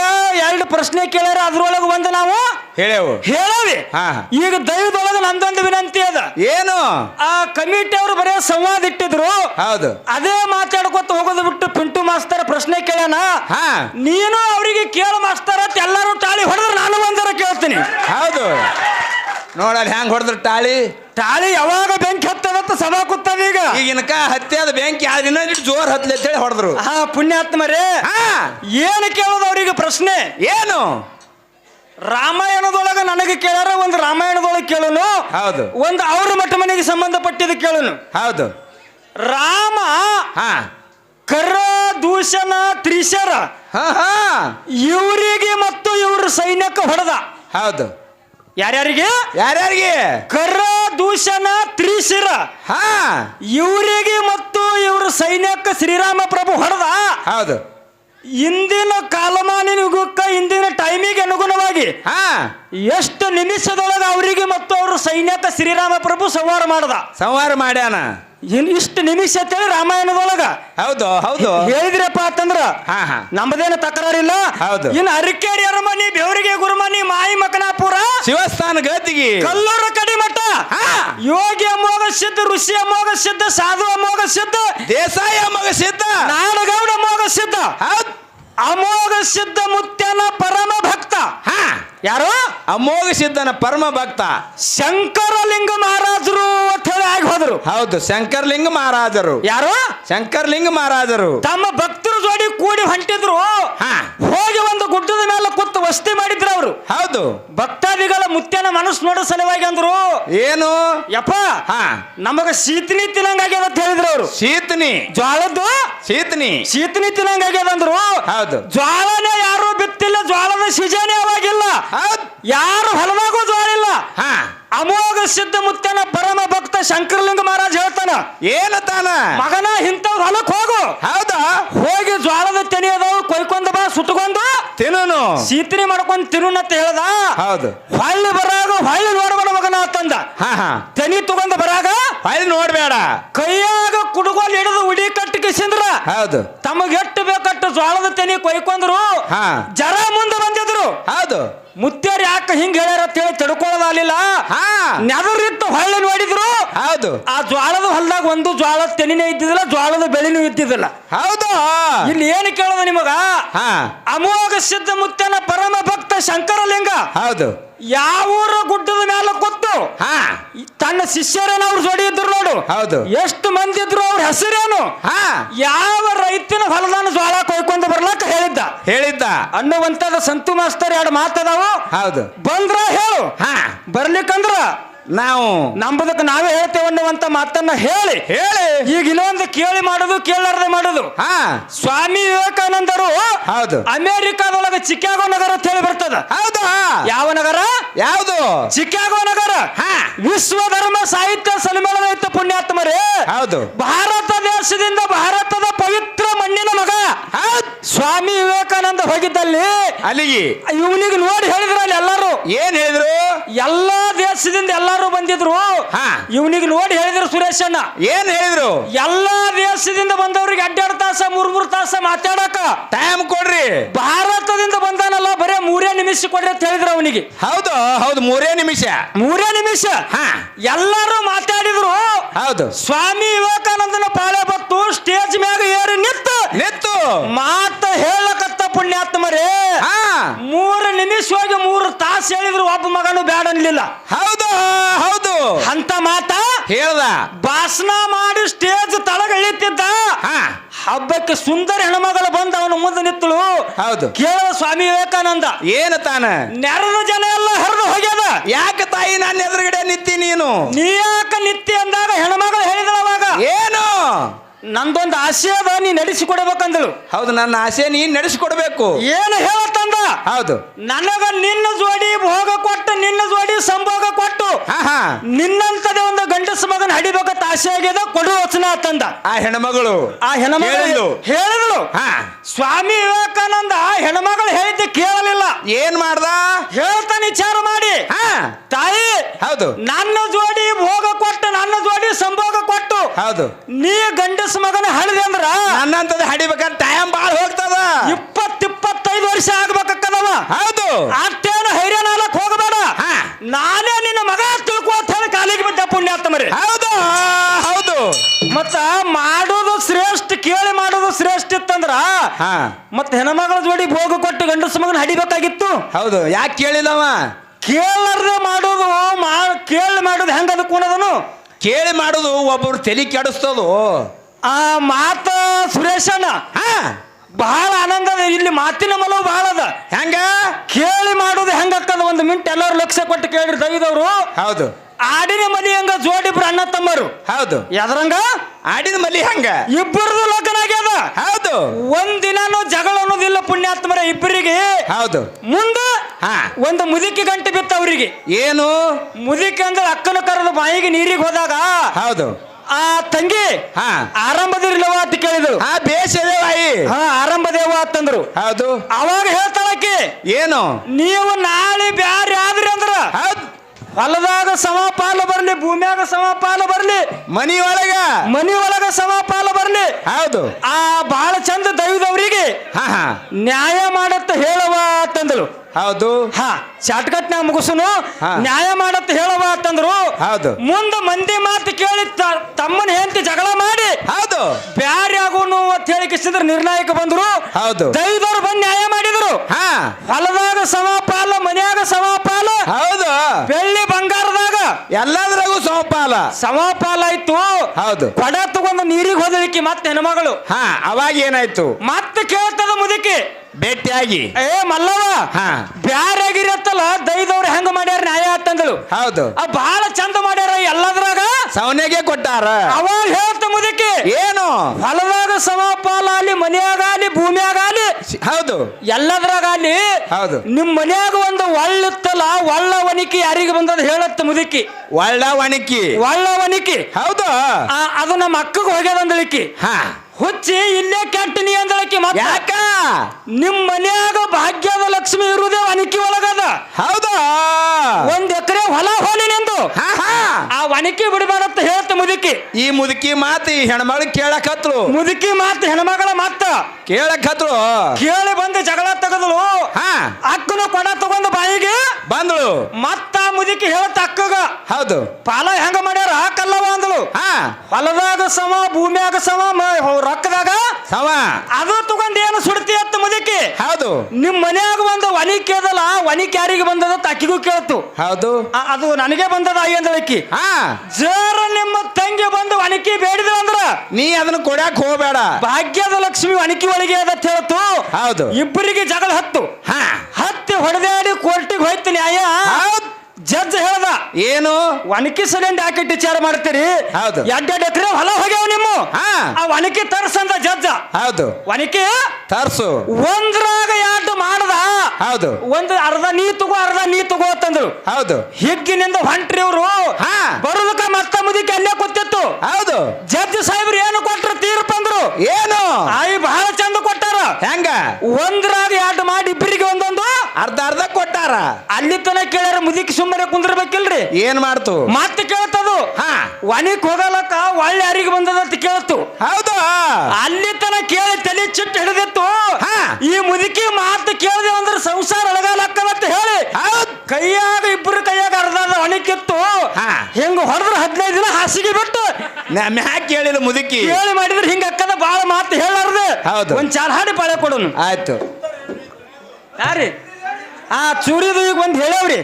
ಎರಡು ಪ್ರಶ್ನೆ ಕೇಳ್ಯಾರ ಅದ್ರೊಳಗೆ ಒಂದು ನಾವು ಹೇಳೇವು ಹೇಳವಿ? ಹಾ. ಈಗ ದೈವದೊಳಗ ನಂದೊಂದು ವಿನಂತಿ ಅದ. ಏನು? ಆ ಕಮಿಟಿ ಅವರು ಬರೀ ಸಂವಾದ ಇಟ್ಟಿದ್ರು. ಹೌದು. ಅದೇ ಮಾತಾಡ್ಕೊತ ಹೋಗೋದು ಬಿಟ್ಟು ಪಿಂಟು ಮಾಸ್ತರ್ ಪ್ರಶ್ನೆ ಕೇಳೋಣ ಹಾ. ನೀನು ಅವರಿಗೆ ಕೇಳ ಮಾಸ್ತರ ಅಂತ ಎಲ್ಲರೂ ತಾಳಿ ಹೊಡೆದ್ರೆ ನಾನು ಒಂದರ ಕೇಳ್ತೀನಿ. ಹೌದು. ನೋಡಲ್ಲಿ ಹ್ಯಾಂಗ್ ಹೊಡೆದ್ರ ತಾಳಿ ತಾಳಿ ಯಾವಾಗ ಬೆಂಕಿ ಹತ್ತದತ್ತ ಸಭಾ ಕೂತದ ಈಗ. ಈಗಿನಕ ಅದ ಬೆಂಕಿ ಆ ಇನ್ನೊಂದಿಟ್ಟು ಜೋರ್ ಹತ್ಲಿ ಅಂತೇಳಿ ಹೊಡೆದ್ರು. ಹಾ ಪುಣ್ಯಾತ್ಮರೇ. ಹಾ. ಏನು ಕೇಳೋದು ಅವರಿಗೆ ಪ್ರಶ್ನೆ? ಏನು? ರಾಮಾಯಣದೊಳಗ ನನಗೆ ಕೇಳಾರ ಒಂದು ರಾಮಾಯಣದೊಳಗೆ ಕೇಳೋನು ಹೌದು. ಒಂದು ಅವ್ರ ಮಠ ಮನೆಗೆ ಸಂಬಂಧಪಟ್ಟಿದ್ದು ಕೇಳೋನು. ಹೌದು. ರಾಮ ಹಾ. ಕರ ದೂಷಣ ತ್ರಿಶರ ಹಾ ಹಾ. ಇವರಿಗೆ ಮತ್ತು ಇವ್ರ ಸೈನ್ಯಕ್ಕೆ ಹೊಡೆದ. ಹೌದು. ಯಾರ್ಯಾರಿಗೆ? ಯಾರ್ಯಾರಿಗೆ? ಕರ ದೂಷಣ ತ್ರಿಶಿರ ಹಾ. ಇವರಿಗೆ ಮತ್ತು ಇವ್ರ ಸೈನ್ಯಕ್ಕೆ ಶ್ರೀರಾಮ ಪ್ರಭು ಹೊಡೆದ. ಹೌದು. ಇಂದಿನ ಕಾಲಮಾನಿನ ಯುಗಕ್ಕ ಇಂದಿನ ಟೈಮಿಗೆ ಅನುಗುಣವಾಗಿ ಹಾ. ಎಷ್ಟು ನಿಮಿಷದೊಳಗೆ ಅವರಿಗೆ ಮತ್ತು ಅವರು ಸೈನ್ಯತ ಶ್ರೀರಾಮ ಪ್ರಭು ಸಂವಾರ ಮಾಡ್ದ? ಸಂವಾರ ಮಾಡ್ಯಾನ. ಇನ್ ಇಷ್ಟು ನಿಮಿಷ ಅಂತೇಳಿ ರಾಮಾಯಣದೊಳಗ. ಹೌದು ಹೌದು. ಹೇಳಿದ್ರಪ್ಪ ಅಂತಂದ್ರ ಹಾ ಹಾ. ನಮ್ಮದೇನು ತಕರಾರಿಲ್ಲ. ಹೌದು. ಇನ್ನು ಅರಿಕೇರಿ ಅರಮನಿ ಬೆವರಿಗೆ ಗುರುಮನಿ ಮಾಯಿ ಮಕನಾಪುರ. ಶಿವಸ್ಥಾನ ಗತಿಗೆ. ಕಲ್ಲೂರು ಕಡಿಮಠ. ಹಾ. ಯೋಗಿ ಅಮೋಘ ಸಿದ್ಧ ಋಷಿ ಅಮೋಘ ಸಿದ್ಧ ಸಾಧು ಅಮೋಘ ಸಿದ್ಧ ದೇಸಾಯಿ ಅಮೋಘ ಸಿದ್ಧ. ನಾಡಗೌಡ ಅಮೋಘ ಸಿದ್ಧ. ಹೌದ್. ಅಮೋಘ ಸಿದ್ಧ ಮುತ್ಯನ ಪರಮ ಭಕ್ತ. ಹಾ. ಯಾರು? ಅಮೋಘ ಸಿದ್ಧನ ಪರಮ ಭಕ್ತ. ಶಂಕರಲಿಂಗ ಮಹಾರಾಜರು ಅಂತ ಹೇಳಿ ಆಗಿ ಹೋದ್ರು. ಹೌದು ಶಂಕರಲಿಂಗ ಮಹಾರಾಜರು. ಯಾರು? ಶಂಕರಲಿಂಗ ಮಹಾರಾಜರು. ತಮ್ಮ ಭಕ್ತರ ಜೋಡಿ ಕೂಡಿ ಹೊಂಟಿದ್ರು. ಹಾ. ಹೋಗಿ ಒಂದು ಗುಡ್ಡದ ಮೇಲೆ ಕುತ್ತು ವಸ್ತಿ ಮಾಡಿದ್ರು ಅವರು ಹೌದು. ಭಕ್ತಾದಿಗಳ ಮುತ್ಯನ ಮನಸ್ಸು ನೋಡೋ ಸಲುವಾಗಿ ಅಂದ್ರು. ಏನು? ಯಪ್ಪ ಹಾ. ನಮಗ ಶೀತನಿ ತಿನ್ನಂಗಾಗ್ಯದ ಅಂತ ಹೇಳಿದ್ರು ಅವರು. ಶೀತನಿ. ಜ್ವಾಳದ್ದು? ಶೀತನಿ. ಶೀತನಿ ತಿನ್ನಂಗಾಗ್ಯದ ಅಂದ್ರು. ಹೌದು. ಜ್ವಾಳನೇ ಯಾರು ಬಿತ್ತಿಲ್ಲ ಜ್ವಾಳದ ಸೀಜನೇ ಅವಾಗಿಲ್ಲ. ಹೌದ್. ಯಾರು ಹೊಲದಾಗೂ ಜ್ವಾಳ ಇಲ್ಲ. ಹಾ. ಅಮೋಘ ಸಿದ್ಧ ಮುತ್ತನ ಪರಮ ಭಕ್ತ ಶಂಕರಲಿಂಗ ಮಹಾರಾಜ್ ಹೇಳ್ತಾನ. ಏನ ತಾನ? ಮಗನ ಇಂಥವ್ರು ಹೊಲಕ್ ಹೋಗು. ಹೌದಾ? ಹೋಗಿ ಜ್ವಾಳದ ತೆನಿ ಅದಾವು ಕೊಯ್ಕೊಂಡ ಬಾ ಸುಟ್ಕೊಂಡು ಸೀತ್ರಿ ಸೀತನಿ ಮಾಡ್ಕೊಂಡು ಅಂತ ಹೇಳ್ದ. ಹೌದು. ಹಳ್ಳಿ ಬರಾಗ ಹಳ್ಳಿ ನೋಡ್ಬೇಡ ಮಗನ ಅಂತಂದ. ಹಾ ಹಾ. ತೆನಿ ತಗೊಂಡ ಬರಾಗ. ಹಳ್ಳಿ ನೋಡ್ಬೇಡ. ಕೈಯಾಗ ಕುಡುಗೋಲ್ ಹಿಡಿದು ಉಡಿ ಕಟ್ಟಿಕಿಸಿಂದ್ರ ಹೌದು. ತಮಗೆ ಎಷ್ಟು ಬೇಕಟ್ಟು ಜ್ವಾಳದ ತೆನಿ ಕೊಯ್ಕೊಂಡ್ರು. ಹಾ. ಜರ ಮುಂದೆ ಬಂದಿದ್ರು. ಹೌದು. ಮುತ್ಯಾರು ಯಾಕೆ ಹಿಂಗ್ ಹೇಳ್ಯಾರ ಅಂತ ಹೇಳಿ ತಿಳ್ಕೊಳ್ಳೋದಾಗ್ಲಿಲ್ಲ. ಹಾ. ನೆದರಿತ್ತು ಹೊಳ್ಳಿ ನೋಡಿದ್ರು. ಹೌದು. ಆ ಜ್ವಾಳದ ಹೊಲದಾಗ ಒಂದು ಜ್ವಾಳದ ತೆನಿನೇ ಇದ್ದಿದ್ದಿಲ್ಲ ಜ್ವಾಳದ ಬೆಳಿನೂ ಇದ್ದಿದ್ದಿಲ್ಲ. ಹೌದು. ಇಲ್ಲಿ ಏನು ಕೇಳೋದು ನಿಮಗ? ಹಾ. ಅಮೋಘ ಸಿದ್ಧ ಮುತ್ತನ ಪರಮ ಭಕ್ತ ಶಂಕರಲಿಂಗ. ಹೌದು. ಯಾವೂರ ಗುಡ್ಡದ ಮೇಲೆ ಕೂತು ಹಾ. ತನ್ನ ಶಿಷ್ಯರೇನು ಅವ್ರ ಜೋಡಿ ಇದ್ರು ನೋಡು. ಹೌದು. ಎಷ್ಟು ಮಂದಿ ಇದ್ರು ಅವ್ರ ಹೆಸರೇನು? ಹಾ. ಯಾವ ರೈತನ ಹೊಲದಾನ ಜ್ವಾಳ ಕೊಯ್ಕೊಂಡು ಬರ್ಲಕ್ಕ ಹೇಳಿದ್ದ. ಹೇಳಿದ್ದ. ಅನ್ನುವಂತದ ಸಂತು ಮಾಸ್ತರ್ ಎರಡು ಮಾತದಾವು. ಹೌದು. ಬಂದ್ರ ಹೇಳು. ಹಾ. ಬರ್ಲಿಕ್ಕಂದ್ರ ನಾವು ನಂಬದಕ್ಕೆ ನಾವೇ ಹೇಳ್ತೇವೆ ಅನ್ನುವಂತ ಮಾತನ್ನ ಹೇಳಿ. ಹೇಳಿ. ಈಗ ಇನ್ನೊಂದು ಕೇಳಿ ಮಾಡೋದು ಕೇಳಾರ್ದೆ ಮಾಡೋದು. ಹಾ. ಸ್ವಾಮಿ ವಿವೇಕಾನಂದರು ಹೌದು. ಅಮೆರಿಕಾದೊಳಗೆ ಚಿಕಾಗೋ ನಗರ ಅಂತ ಹೇಳಿ ಬರ್ತದ. ಹೌದು. ಯಾವ ನಗರ? ಯಾವುದು? ಚಿಕಾಗೋ ನಗರ. ಹಾ. ವಿಶ್ವ ಧರ್ಮ ಸಾಹಿತ್ಯ ಸನ್ಮೇಳನ ಇತ್ತು ಪುಣ್ಯಾತ್ಮರೇ. ಹೌದು. ಭಾರತ ದೇಶದಿಂದ ಭಾರತದ ಪವಿತ್ರ ಮಣ್ಣಿನ ಮಗ. ಸ್ವಾಮಿ ವಿವೇಕಾನಂದ ಹೋಗಿದ್ದಲ್ಲಿ ಅಲ್ಲಿಗೆ. ಇವನಿಗೆ ನೋಡಿ ಹೇಳಿದ್ರು ಅಲ್ಲಿ ಎಲ್ಲರೂ. ಏನ್ ಹೇಳಿದ್ರು? ಎಲ್ಲಾ ದೇಶದಿಂದ ಎಲ್ಲರೂ ಬಂದಿದ್ರು ಹಾ. ಇವನಿಗೆ ನೋಡಿ ಹೇಳಿದ್ರು ಸುರೇಶ್ ಅಣ್ಣ. ಏನ್ ಹೇಳಿದ್ರು? ಎಲ್ಲಾ ದೇಶದಿಂದ ಬಂದವ್ರಿಗೆ ಅಡ್ಡೆರಡು ತಾಸ ಮೂರ್ ಮೂರ್ ತಾಸ ಮಾತಾಡಕ. ಟೈಮ್ ಕೊಡ್ರಿ. ಭಾರತದಿಂದ ಬಂದಾನಲ್ಲ ಬರೇ ಮೂರೇ ನಿಮಿಷ ಕೊಡ್ರಿ ಅಂತ ಹೇಳಿದ್ರು ಅವನಿಗೆ. ಹೌದು ಹೌದು ಮೂರೇ ನಿಮಿಷ. ಮೂರೇ ನಿಮಿಷ. ಹಾ. ಎಲ್ಲರೂ ಮಾತಾಡಿದ್ರು. ಹೌದು. ಸ್ವಾಮಿ ವಿವೇಕಾನಂದನ ಪಾಳೆ ಬತ್ತು ಸ್ಟೇಜ್ ಮ್ಯಾಗ ಏರಿ ನಿತ್ತು ನಿತ್ತು ಮಾತ ಹೇಳಕತ್ತ ಪುಣ್ಯಾತ್ಮರೇ. ಹಾ. ಮೂರು ನಿಮಿಷ ಹೋಗಿ ಮೂರು ತಾಸು ಹೇಳಿದ್ರು ಒಬ್ಬ ಮಗನು ಬ್ಯಾಡ ಅನ್ಲಿಲ್ಲ. ಹೌದು. ಹೌದು. ಅಂತ ಮಾತ ಹೇಳ್ದ. ಭಾಷಣ ಮಾಡಿ ಸ್ಟೇಜ್ ತಳಗ ಇಳಿತಿದ್ದ. ಹಬ್ಬಕ್ಕೆ ಸುಂದರ ಹೆಣ್ಮಗಳು ಬಂದ ಅವನು ಮುಂದೆ ನಿತ್ತಳು ಹೌದು. ಕೇಳ ಸ್ವಾಮಿ ವಿವೇಕಾನಂದ. ಏನು ತಾನ? ನೆರೆದ ಜನ ಎಲ್ಲ ಹರಿದು ಹೋಗ್ಯದ. ಯಾಕೆ ತಾಯಿ ನನ್ನ ಎದುರುಗಡೆ ನಿತ್ತಿ ನೀನು? ನೀ ಯಾಕ ನಿತ್ತಿ ಅಂದಾಗ ಹೆಣ್ಮಗಳು ಹೇಳಿದಳ ಅವಾಗ. ಏನು? ನಂದೊಂದು ಆಸೆ ಅದ ನೀ ನಡೆಸಿಕೊಡ್ಬೇಕಂದಳು. ಹೌದು ನನ್ನ ಆಸೆ ನೀನ್ ನಡೆಸಿಕೊಡ್ಬೇಕು. ಏನು ಹೇಳತ್ತಂದ? ಹೌದು. ನನಗ ನಿನ್ನ ಜೋಡಿ ಭೋಗ ಕೊಟ್ಟು ನಿನ್ನ ಜೋಡಿ ಸಂಭೋಗ ಕೊಟ್ಟು ಹಾ ಹಾ. ನಿನ್ನಂತದೇ ಒಂದು ಗಂಡಸ ಮಗನ ಹಡಿಬೇಕಂತ ಆಸೆ ಆಗ್ಯದ ಕೊಡು ವಚನ ತಂದ. ಆ ಹೆಣ್ಮಗಳು ಆ ಹೆಣ್ಮಗಳು ಹೇಳಿದ್ಲು. ಹೇಳಿದಳು. ಹಾ. ಸ್ವಾಮಿ ವಿವೇಕಾನಂದ ಆ ಹೆಣ್ಮಗಳು ಹೇಳಿದ್ದೆ ಕೇಳಲಿಲ್ಲ. ಏನ್ ಮಾಡ್ದ? ಹೇಳ್ತಾನೆ ವಿಚಾರ ಮಾಡಿ. ಹಾ. ತಾಯಿ ಹೌದು. ನನ್ನ ಜೋಡಿ ಭೋಗ ಕೊಟ್ಟು ನನ್ನ ಜೋಡಿ ಸಂಭೋಗ ಕೊಟ್ಟು ಹೌದು. ನೀ ಗಂಡಸ ಮಗನ ಹಳದಿ ಅಂದ್ರ ನನ್ನಂತದ ಹಡಿಬೇಕಂತ ಟೈಮ್ ಬಾಳ್ ಹೋಗ್ತದ. ಇಪ್ಪತ್ ಇಪ್ಪತ್ತೈದು ವರ್ಷ ಆಗ್ಬೇಕಕ್ಕದವ ಹೌದು. ಅಷ್ಟೇನು ಹೈರಾಣ ಅಲ್ಲಕ್ ಹೋಗಬೇಡ. ನಾನೇ ನಿನ್ನ ಮಗ ತಿಳ್ಕೊ ಅಂತ ಹೇಳಿ ಕಾಲಿಗೆ ಬಿದ್ದ ಪುಣ್ಯಾತ್ಮರಿ ಹೌದು. ಹೌದು. ಮತ್ತ ಮಾಡೋದು ಶ್ರೇಷ್ಠ ಕೇಳಿ ಮಾಡೋದು ಶ್ರೇಷ್ಠ ಇತ್ತಂದ್ರ ಹಾ. ಮತ್ತ ಹೆಣ್ಮಗಳ ಜೋಡಿ ಭೋಗ ಕೊಟ್ಟು ಗಂಡಸ ಮಗನ ಹಡಿಬೇಕಾಗಿತ್ತು. ಹೌದು. ಯಾಕೆ ಕೇಳಿಲ್ಲವ? ಕೇಳರ್ದೆ ಮಾಡೋದು ಮಾ ಕೇಳಿ ಮಾಡೋದು ಹೆಂಗ ಅದಕ್ಕೂನದನು ಕೇಳಿ ಮಾಡೋದು ಒಬ್ಬರು ತಲೆ ಕೆಡಿಸ್ತದು? ಆ ಮಾತ ಸುರೇಶನ ಹಾ. ಬಹಳ ಆನಂದ ಅದ. ಇಲ್ಲಿ ಮಾತಿನ ಮಲವು ಬಹಳ ಅದ. ಹೆಂಗ? ಕೇಳಿ ಮಾಡೋದು ಹೆಂಗಕ್ಕದ ಒಂದು ಮಿಂಟ್ ಎಲ್ಲರೂ ಲಕ್ಷ ಕೊಟ್ಟು ಕೇಳಿರಿ ದೈದವರು ಹೌದು. ಆಡಿನ ಮಲಿ ಹಂಗ? ಜೋಡಿಬ್ರು ಅಣ್ಣ ತಮ್ಮರು. ಹೌದು. ಎದ್ರಂಗ ಆಡಿನ ಮಲಿ ಹಂಗ? ಇಬ್ಬರದು ಲಗ್ನ ಆಗ್ಯದ ಹೌದು. ಒಂದಿನಾನು ಜಗಳ ಅನ್ನೋದಿಲ್ಲ ಪುಣ್ಯಾತ್ಮರ ಇಬ್ಬರಿಗೆ. ಹೌದು. ಮುಂದ ಹಾ. ಒಂದು ಮುದುಕಿ ಗಂಟೆ ಬಿತ್ತ ಅವರಿಗೆ. ಏನು? ಮುದುಕಿ ಅಂದ್ರೆ ಅಕ್ಕನ ಕರೆದು ಬಾಯಿಗೆ ನೀರಿಗೆ ಹೋದಾಗ ಹೌದು. ಆ ತಂಗಿ ಹಾ. ಆರಂಭದಿರ್ಲವ ಅಂತ ಕೇಳಿದ್ರು. ಹಾ ಬೇಸದೆ ಬಾಯಿ. ಹಾ ಆರಂಭದೇವ ಅಂತಂದ್ರು. ಹೌದು. ಅವಾಗ ಹೇಳ್ತಾಳಕ್ಕೆ ಏನು? ನೀವು ನಾಳೆ ಬ್ಯಾರೆ ಆದ್ರಿ ಅಂದ್ರ. ಹೌದು. ಹೊಲದಾಗ ಸಮಪಾಲ ಬರ್ಲಿ ಭೂಮ್ಯಾಗ ಸಮಪಾಲ ಬರ್ಲಿ. ಮನಿ ಒಳಗ ಮನಿ ಒಳಗ ಸಮಪಾಲ ಬರ್ಲಿ. ಹೌದು. ಆ ಬಹಳ ಚಂದ ದೈವದವರಿಗೆ ಹಾ ಹಾ. ನ್ಯಾಯ ಮಾಡತ್ತ ಹೇಳವ ಅಂತಂದ್ರು. ಹೌದು. ಹಾ ಶಾರ್ಟ್ಕಟ್ನ್ಯಾಗ ಮುಗಿಸುನು ಹಾ. ನ್ಯಾಯ ಮಾಡತ್ತ ಹೇಳವ ಅಂತಂದ್ರು. ಹೌದು. ಮುಂದ ಮಂದಿ ಮಾತು ಕೇಳಿ ತಮ್ಮನ ಹೆಂಡತಿ ಜಗಳ ಮಾಡಿ. ಹೌದು. ಬ್ಯಾರೆ ಆಗೋನು ಅಂತ ಹೇಳಿ ಕಿಸಿದ್ರ ನಿರ್ಣಾಯಕ ಬಂದ್ರು. ಹೌದು. ದೈವದವ್ರು ಬಂದು ನ್ಯಾಯ ಮಾಡಿದ್ರು. ಹಾ. ಹೊಲದಾಗ ಸಮಪಾಲ ಮನ್ಯಾಗ ಸಮಪಾಲ ಹೌದು. ಬೆಳ್ಳಿ ಬಂಗಾರದಾಗ. ಎಲ್ಲದ್ರಾಗೂ ಸಮಪಾಲ ಸಮಪಾಲ ಆಯ್ತು. ಹೌದು. ಕೊಡ ತಗೊಂಡು ನೀರಿಗೆ ಹೋದಳಿಕೆ ಮತ್ತೆ ಹೆಣ್ಮಗಳು. ಹಾ ಅವಾಗ ಏನಾಯ್ತು? ಮತ್ತೆ ಕೇಳ್ತದ ಮುದುಕಿ. ಭೇಟಿಯಾಗಿ. ಏ ಮಲ್ಲವ ಹಾ. ಬ್ಯಾರಾಗಿರತ್ತಲ್ಲ ದೈದವ್ರು ಹೆಂಗ ಮಾಡ್ಯಾರ ನ್ಯಾಯ ಅಂತಂದಳು ಹೌದು. ಆ ಬಹಳ ಚಂದ ಮಾಡ್ಯಾರ ಎಲ್ಲದ್ರಾಗ? ಸವನೆಗೆ ಕೊಟ್ಟಾರ. ಅವಾಗ ಹೇಳ್ತ ಮುದುಕಿ. ಏನು? ಹೊಲದಾಗ ಸಮಪಾಲ ಅಲ್ಲಿ ಮನೆಯಾಗಲಿ ಭೂಮಿಯಾಗಲಿ ಹೌದು. ಎಲ್ಲದ್ರಾಗಾಲಿ ಹೌದು. ನಿಮ್ ಮನೆಯಾಗ ಒಂದು ಒಳ್ಳಿತ್ತಲ್ಲ ಒಳ್ಳ ವಣಿಕೆ ಯಾರಿಗೆ ಬಂದದ ಹೇಳತ್ತ ಮುದುಕಿ. ಒಳ್ಳ ವಣಿಕೆ ಒಳ್ಳ ವಣಿಕೆ ಹೌದು. ಆ, ಅದು ನಮ್ಮ ಅಕ್ಕಗೆ ಹೋಗ್ಯದ ಅಂದಳಿಕಿ. ಹಾ. ಹುಚ್ಚಿ ಇಲ್ಲೇ ಕೆಟ್ಟನಿ ಅಂದಳಕಿ ಮತ್ತ? ಯಾಕ? ನಿಮ್ ಮನ್ಯಾಗ ಭಾಗ್ಯದ ಲಕ್ಷ್ಮಿ ಇರುವುದೇ ಅನಿಕೆ ಒಳಗದ. ಹೌದಾ? ಒಂದ್ ಎಕರೆ ಹೊಲ ಹೋಲಿ ನಿಂದು. ಬಿಡಬಾರ ಅಂತ ಬಿಡಬಾರತ್ತ ಹೇಳ್ತ ಮುದುಕಿ. ಈ ಮುದುಕಿ ಮಾತು ಈ ಹೆಣ್ಮಗಳು ಕೇಳಕತ್ರು ಮುದುಕಿ ಮಾತು ಹೆಣ್ಮಗಳ ಮಾತ. ಕೇಳಕತ್ರು ಕೇಳಿ ಬಂದು ಜಗಳ ತೆಗೆದಳು ಹಾ. ಅಕ್ಕನ ಕೊಡ ತಗೊಂಡು ಬಾಯಿಗೆ. ಬಂದಳು. ಮತ್ತ ಮುದುಕಿ ಹೇಳ್ತ ಅಕ್ಕಗ ಹೌದು. ಪಾಲ ಹೆಂಗ ಮಾಡ್ಯಾರ? ಕಲ್ಲವ ಅಂದಳು ಹಾ. ಹೊಲದಾಗ ಸಮ ಭೂಮಿಯಾಗ ಸಮ ಮ- ರೊಕ್ಕದಾಗ. ಸಮ. ಅದು ತಗೊಂಡ್ ಏನು ಸುಡ್ತಿ ಅತ್ತ ಮುದುಕಿ? ಹೌದು. ನಿಮ್ ಮನ್ಯಾಗ ಒಂದು ಒನಿ ಕೇಳದಲ್ಲ ಒನಿ ಕ್ಯಾರಿಗೆ ಬಂದದ ಅಕ್ಕಿಗೂ ಕೇಳ್ತು. ಹೌದು. ಆ- ಅದು ನನಗೆ ಬಂದದ ಆಗಿ ಅಂದಳಕ್ಕಿ ಹಾ. ಜರ ನಿಮ್ಮ ತಂಗಿ ಬಂದು ಒಣಕಿ ಬೇಡಿದ್ರು ಅಂದ್ರ? ನೀ ಅದನ್ನ ಕೊಡ್ಯಾಕ ಹೋಗ್ಬೇಡ. ಭಾಗ್ಯದ ಲಕ್ಷ್ಮಿ ಒಣಕಿ ಒಳಗೆ ಅದತ್ ಹೇಳ್ತು. ಹೌದು. ಇಬ್ಬರಿಗೆ ಜಗಳ ಹತ್ತು. ಹಾ. ಹತ್ತಿ ಹೊಡೆದಾಡಿ ಕೋರ್ಟಿಗೆ ಹೋಯ್ತು ನ್ಯಾಯ. ಜಡ್ಜ್ ಹೇಳ್ದ ಏನು? ಒಣಕಿ ಸಲಿಂದ ಯಾಕೆ ವಿಚಾರ ಮಾಡ್ತೀರಿ. ಹೌದು. ಎರಡೆರಡು ಎಕರೆ ಹೊಲ ಹೋಗ್ಯಾವ ನಿಮ್ಮ ಹಾ. ಆ ಒನಕೆ ತರ್ಸಂದ ಜಜ್ಜ. ಹೌದು. ಒನಕೆ ತರ್ಸು. ಒಂದ್ರಾಗ ಎರಡು ಮಾಡ್ದ? ಹೌದು. ಒಂದು ಅರ್ಧ ನೀ ತಗೋ ಅರ್ಧ ನೀ ತಗೋ ಅಂತಂದ್ರು. ಹೌದು. ಹಿಗ್ಗಿನಿಂದ ಹೊಂಟ್ರಿ ಇವ್ರು ಹಾ. ಬರೋದಕ್ಕ ಮತ್ತ ಮುದಿಕೆ ಅಲ್ಲೇ ಕೂತಿತ್ತು. ಹೌದು. ಜಡ್ಜ್ ಸಾಹೇಬ್ರು ಏನು ಕೊಟ್ರು? ತೀರ್ಪು ಅಂದ್ರು. ಏನು? ಆಯಿ ಬಹಳ ಚಂದ ಕೊಟ್ಟಾರ. ಹೆಂಗ? ಒಂದ್ರಾಗ ಎರಡು ಮಾಡಿ ಇಬ್ಬರಿಗೆ ಒಂದೊಂದು. ಅರ್ಧ ಅರ್ಧ ಕೊಟ್ಟಾರ. ಅಲ್ಲಿ ತನಕ ಕೇಳ್ಯಾರ ಮುದಿಕ್ ಸುಮ್ಮನೆ ಕುಂದಿರ್ಬೇಕಿಲ್ರಿ? ಏನ್ ಮಾಡ್ತು? ಮತ್ತೆ ಕೇಳ್ತದು. ಹಾ. ಒನಿಕ್ ಹೋಗಲಕ್ಕ ಒಳ್ಳೆ ಯಾರಿಗೆ ಬಂದದ ಅಂತ ಕೇಳ್ತು. ಹೌದು? ಅಲ್ಲಿ ತನ ಕೇಳಿ ತಲೆ ಚಿಟ್ಟು ಹಿಡಿದಿತ್ತು. ಹಾ. ಈ ಮುದುಕಿ ಮಾತು ಕೇಳಿದೆ ಅಂದ್ರೆ ಸಂಸಾರ ಅಂತ ಹೇಳಿ. ಕೈಯಾಗ ಇಬ್ಬರು ಕೈಯಾಗ ಅರ್ಧ ಅರ್ಧ ಒಣಕಿತ್ತು ಹಾ. ಹಿಂಗ ಹೊಡೆದ್ರೆ ಹದಿನೈದು ದಿನ ಹಾಸಿಗೆ ಬಿಟ್ಟು. ಮ್ಯಾಕ್ ಕೇಳಿಲ್ಲ ಮುದುಕಿ? ಕೇಳಿ ಮಾಡಿದ್ರೆ ಹಿಂಗ ಅಕ್ಕದ ಬಾಳ ಮಾತು ಹೇಳಾರ್ದು. ಹೌದು. ಒಂದ್ ಚಾರ್ ಹಾಡಿ ಪಾಳೆ ಕೊಡೋನು. ಆಯ್ತು. ಯಾರಿ ಆ ಚೂರಿದು ಈಗ ಒಂದು ಹೇಳವ್ರಿ.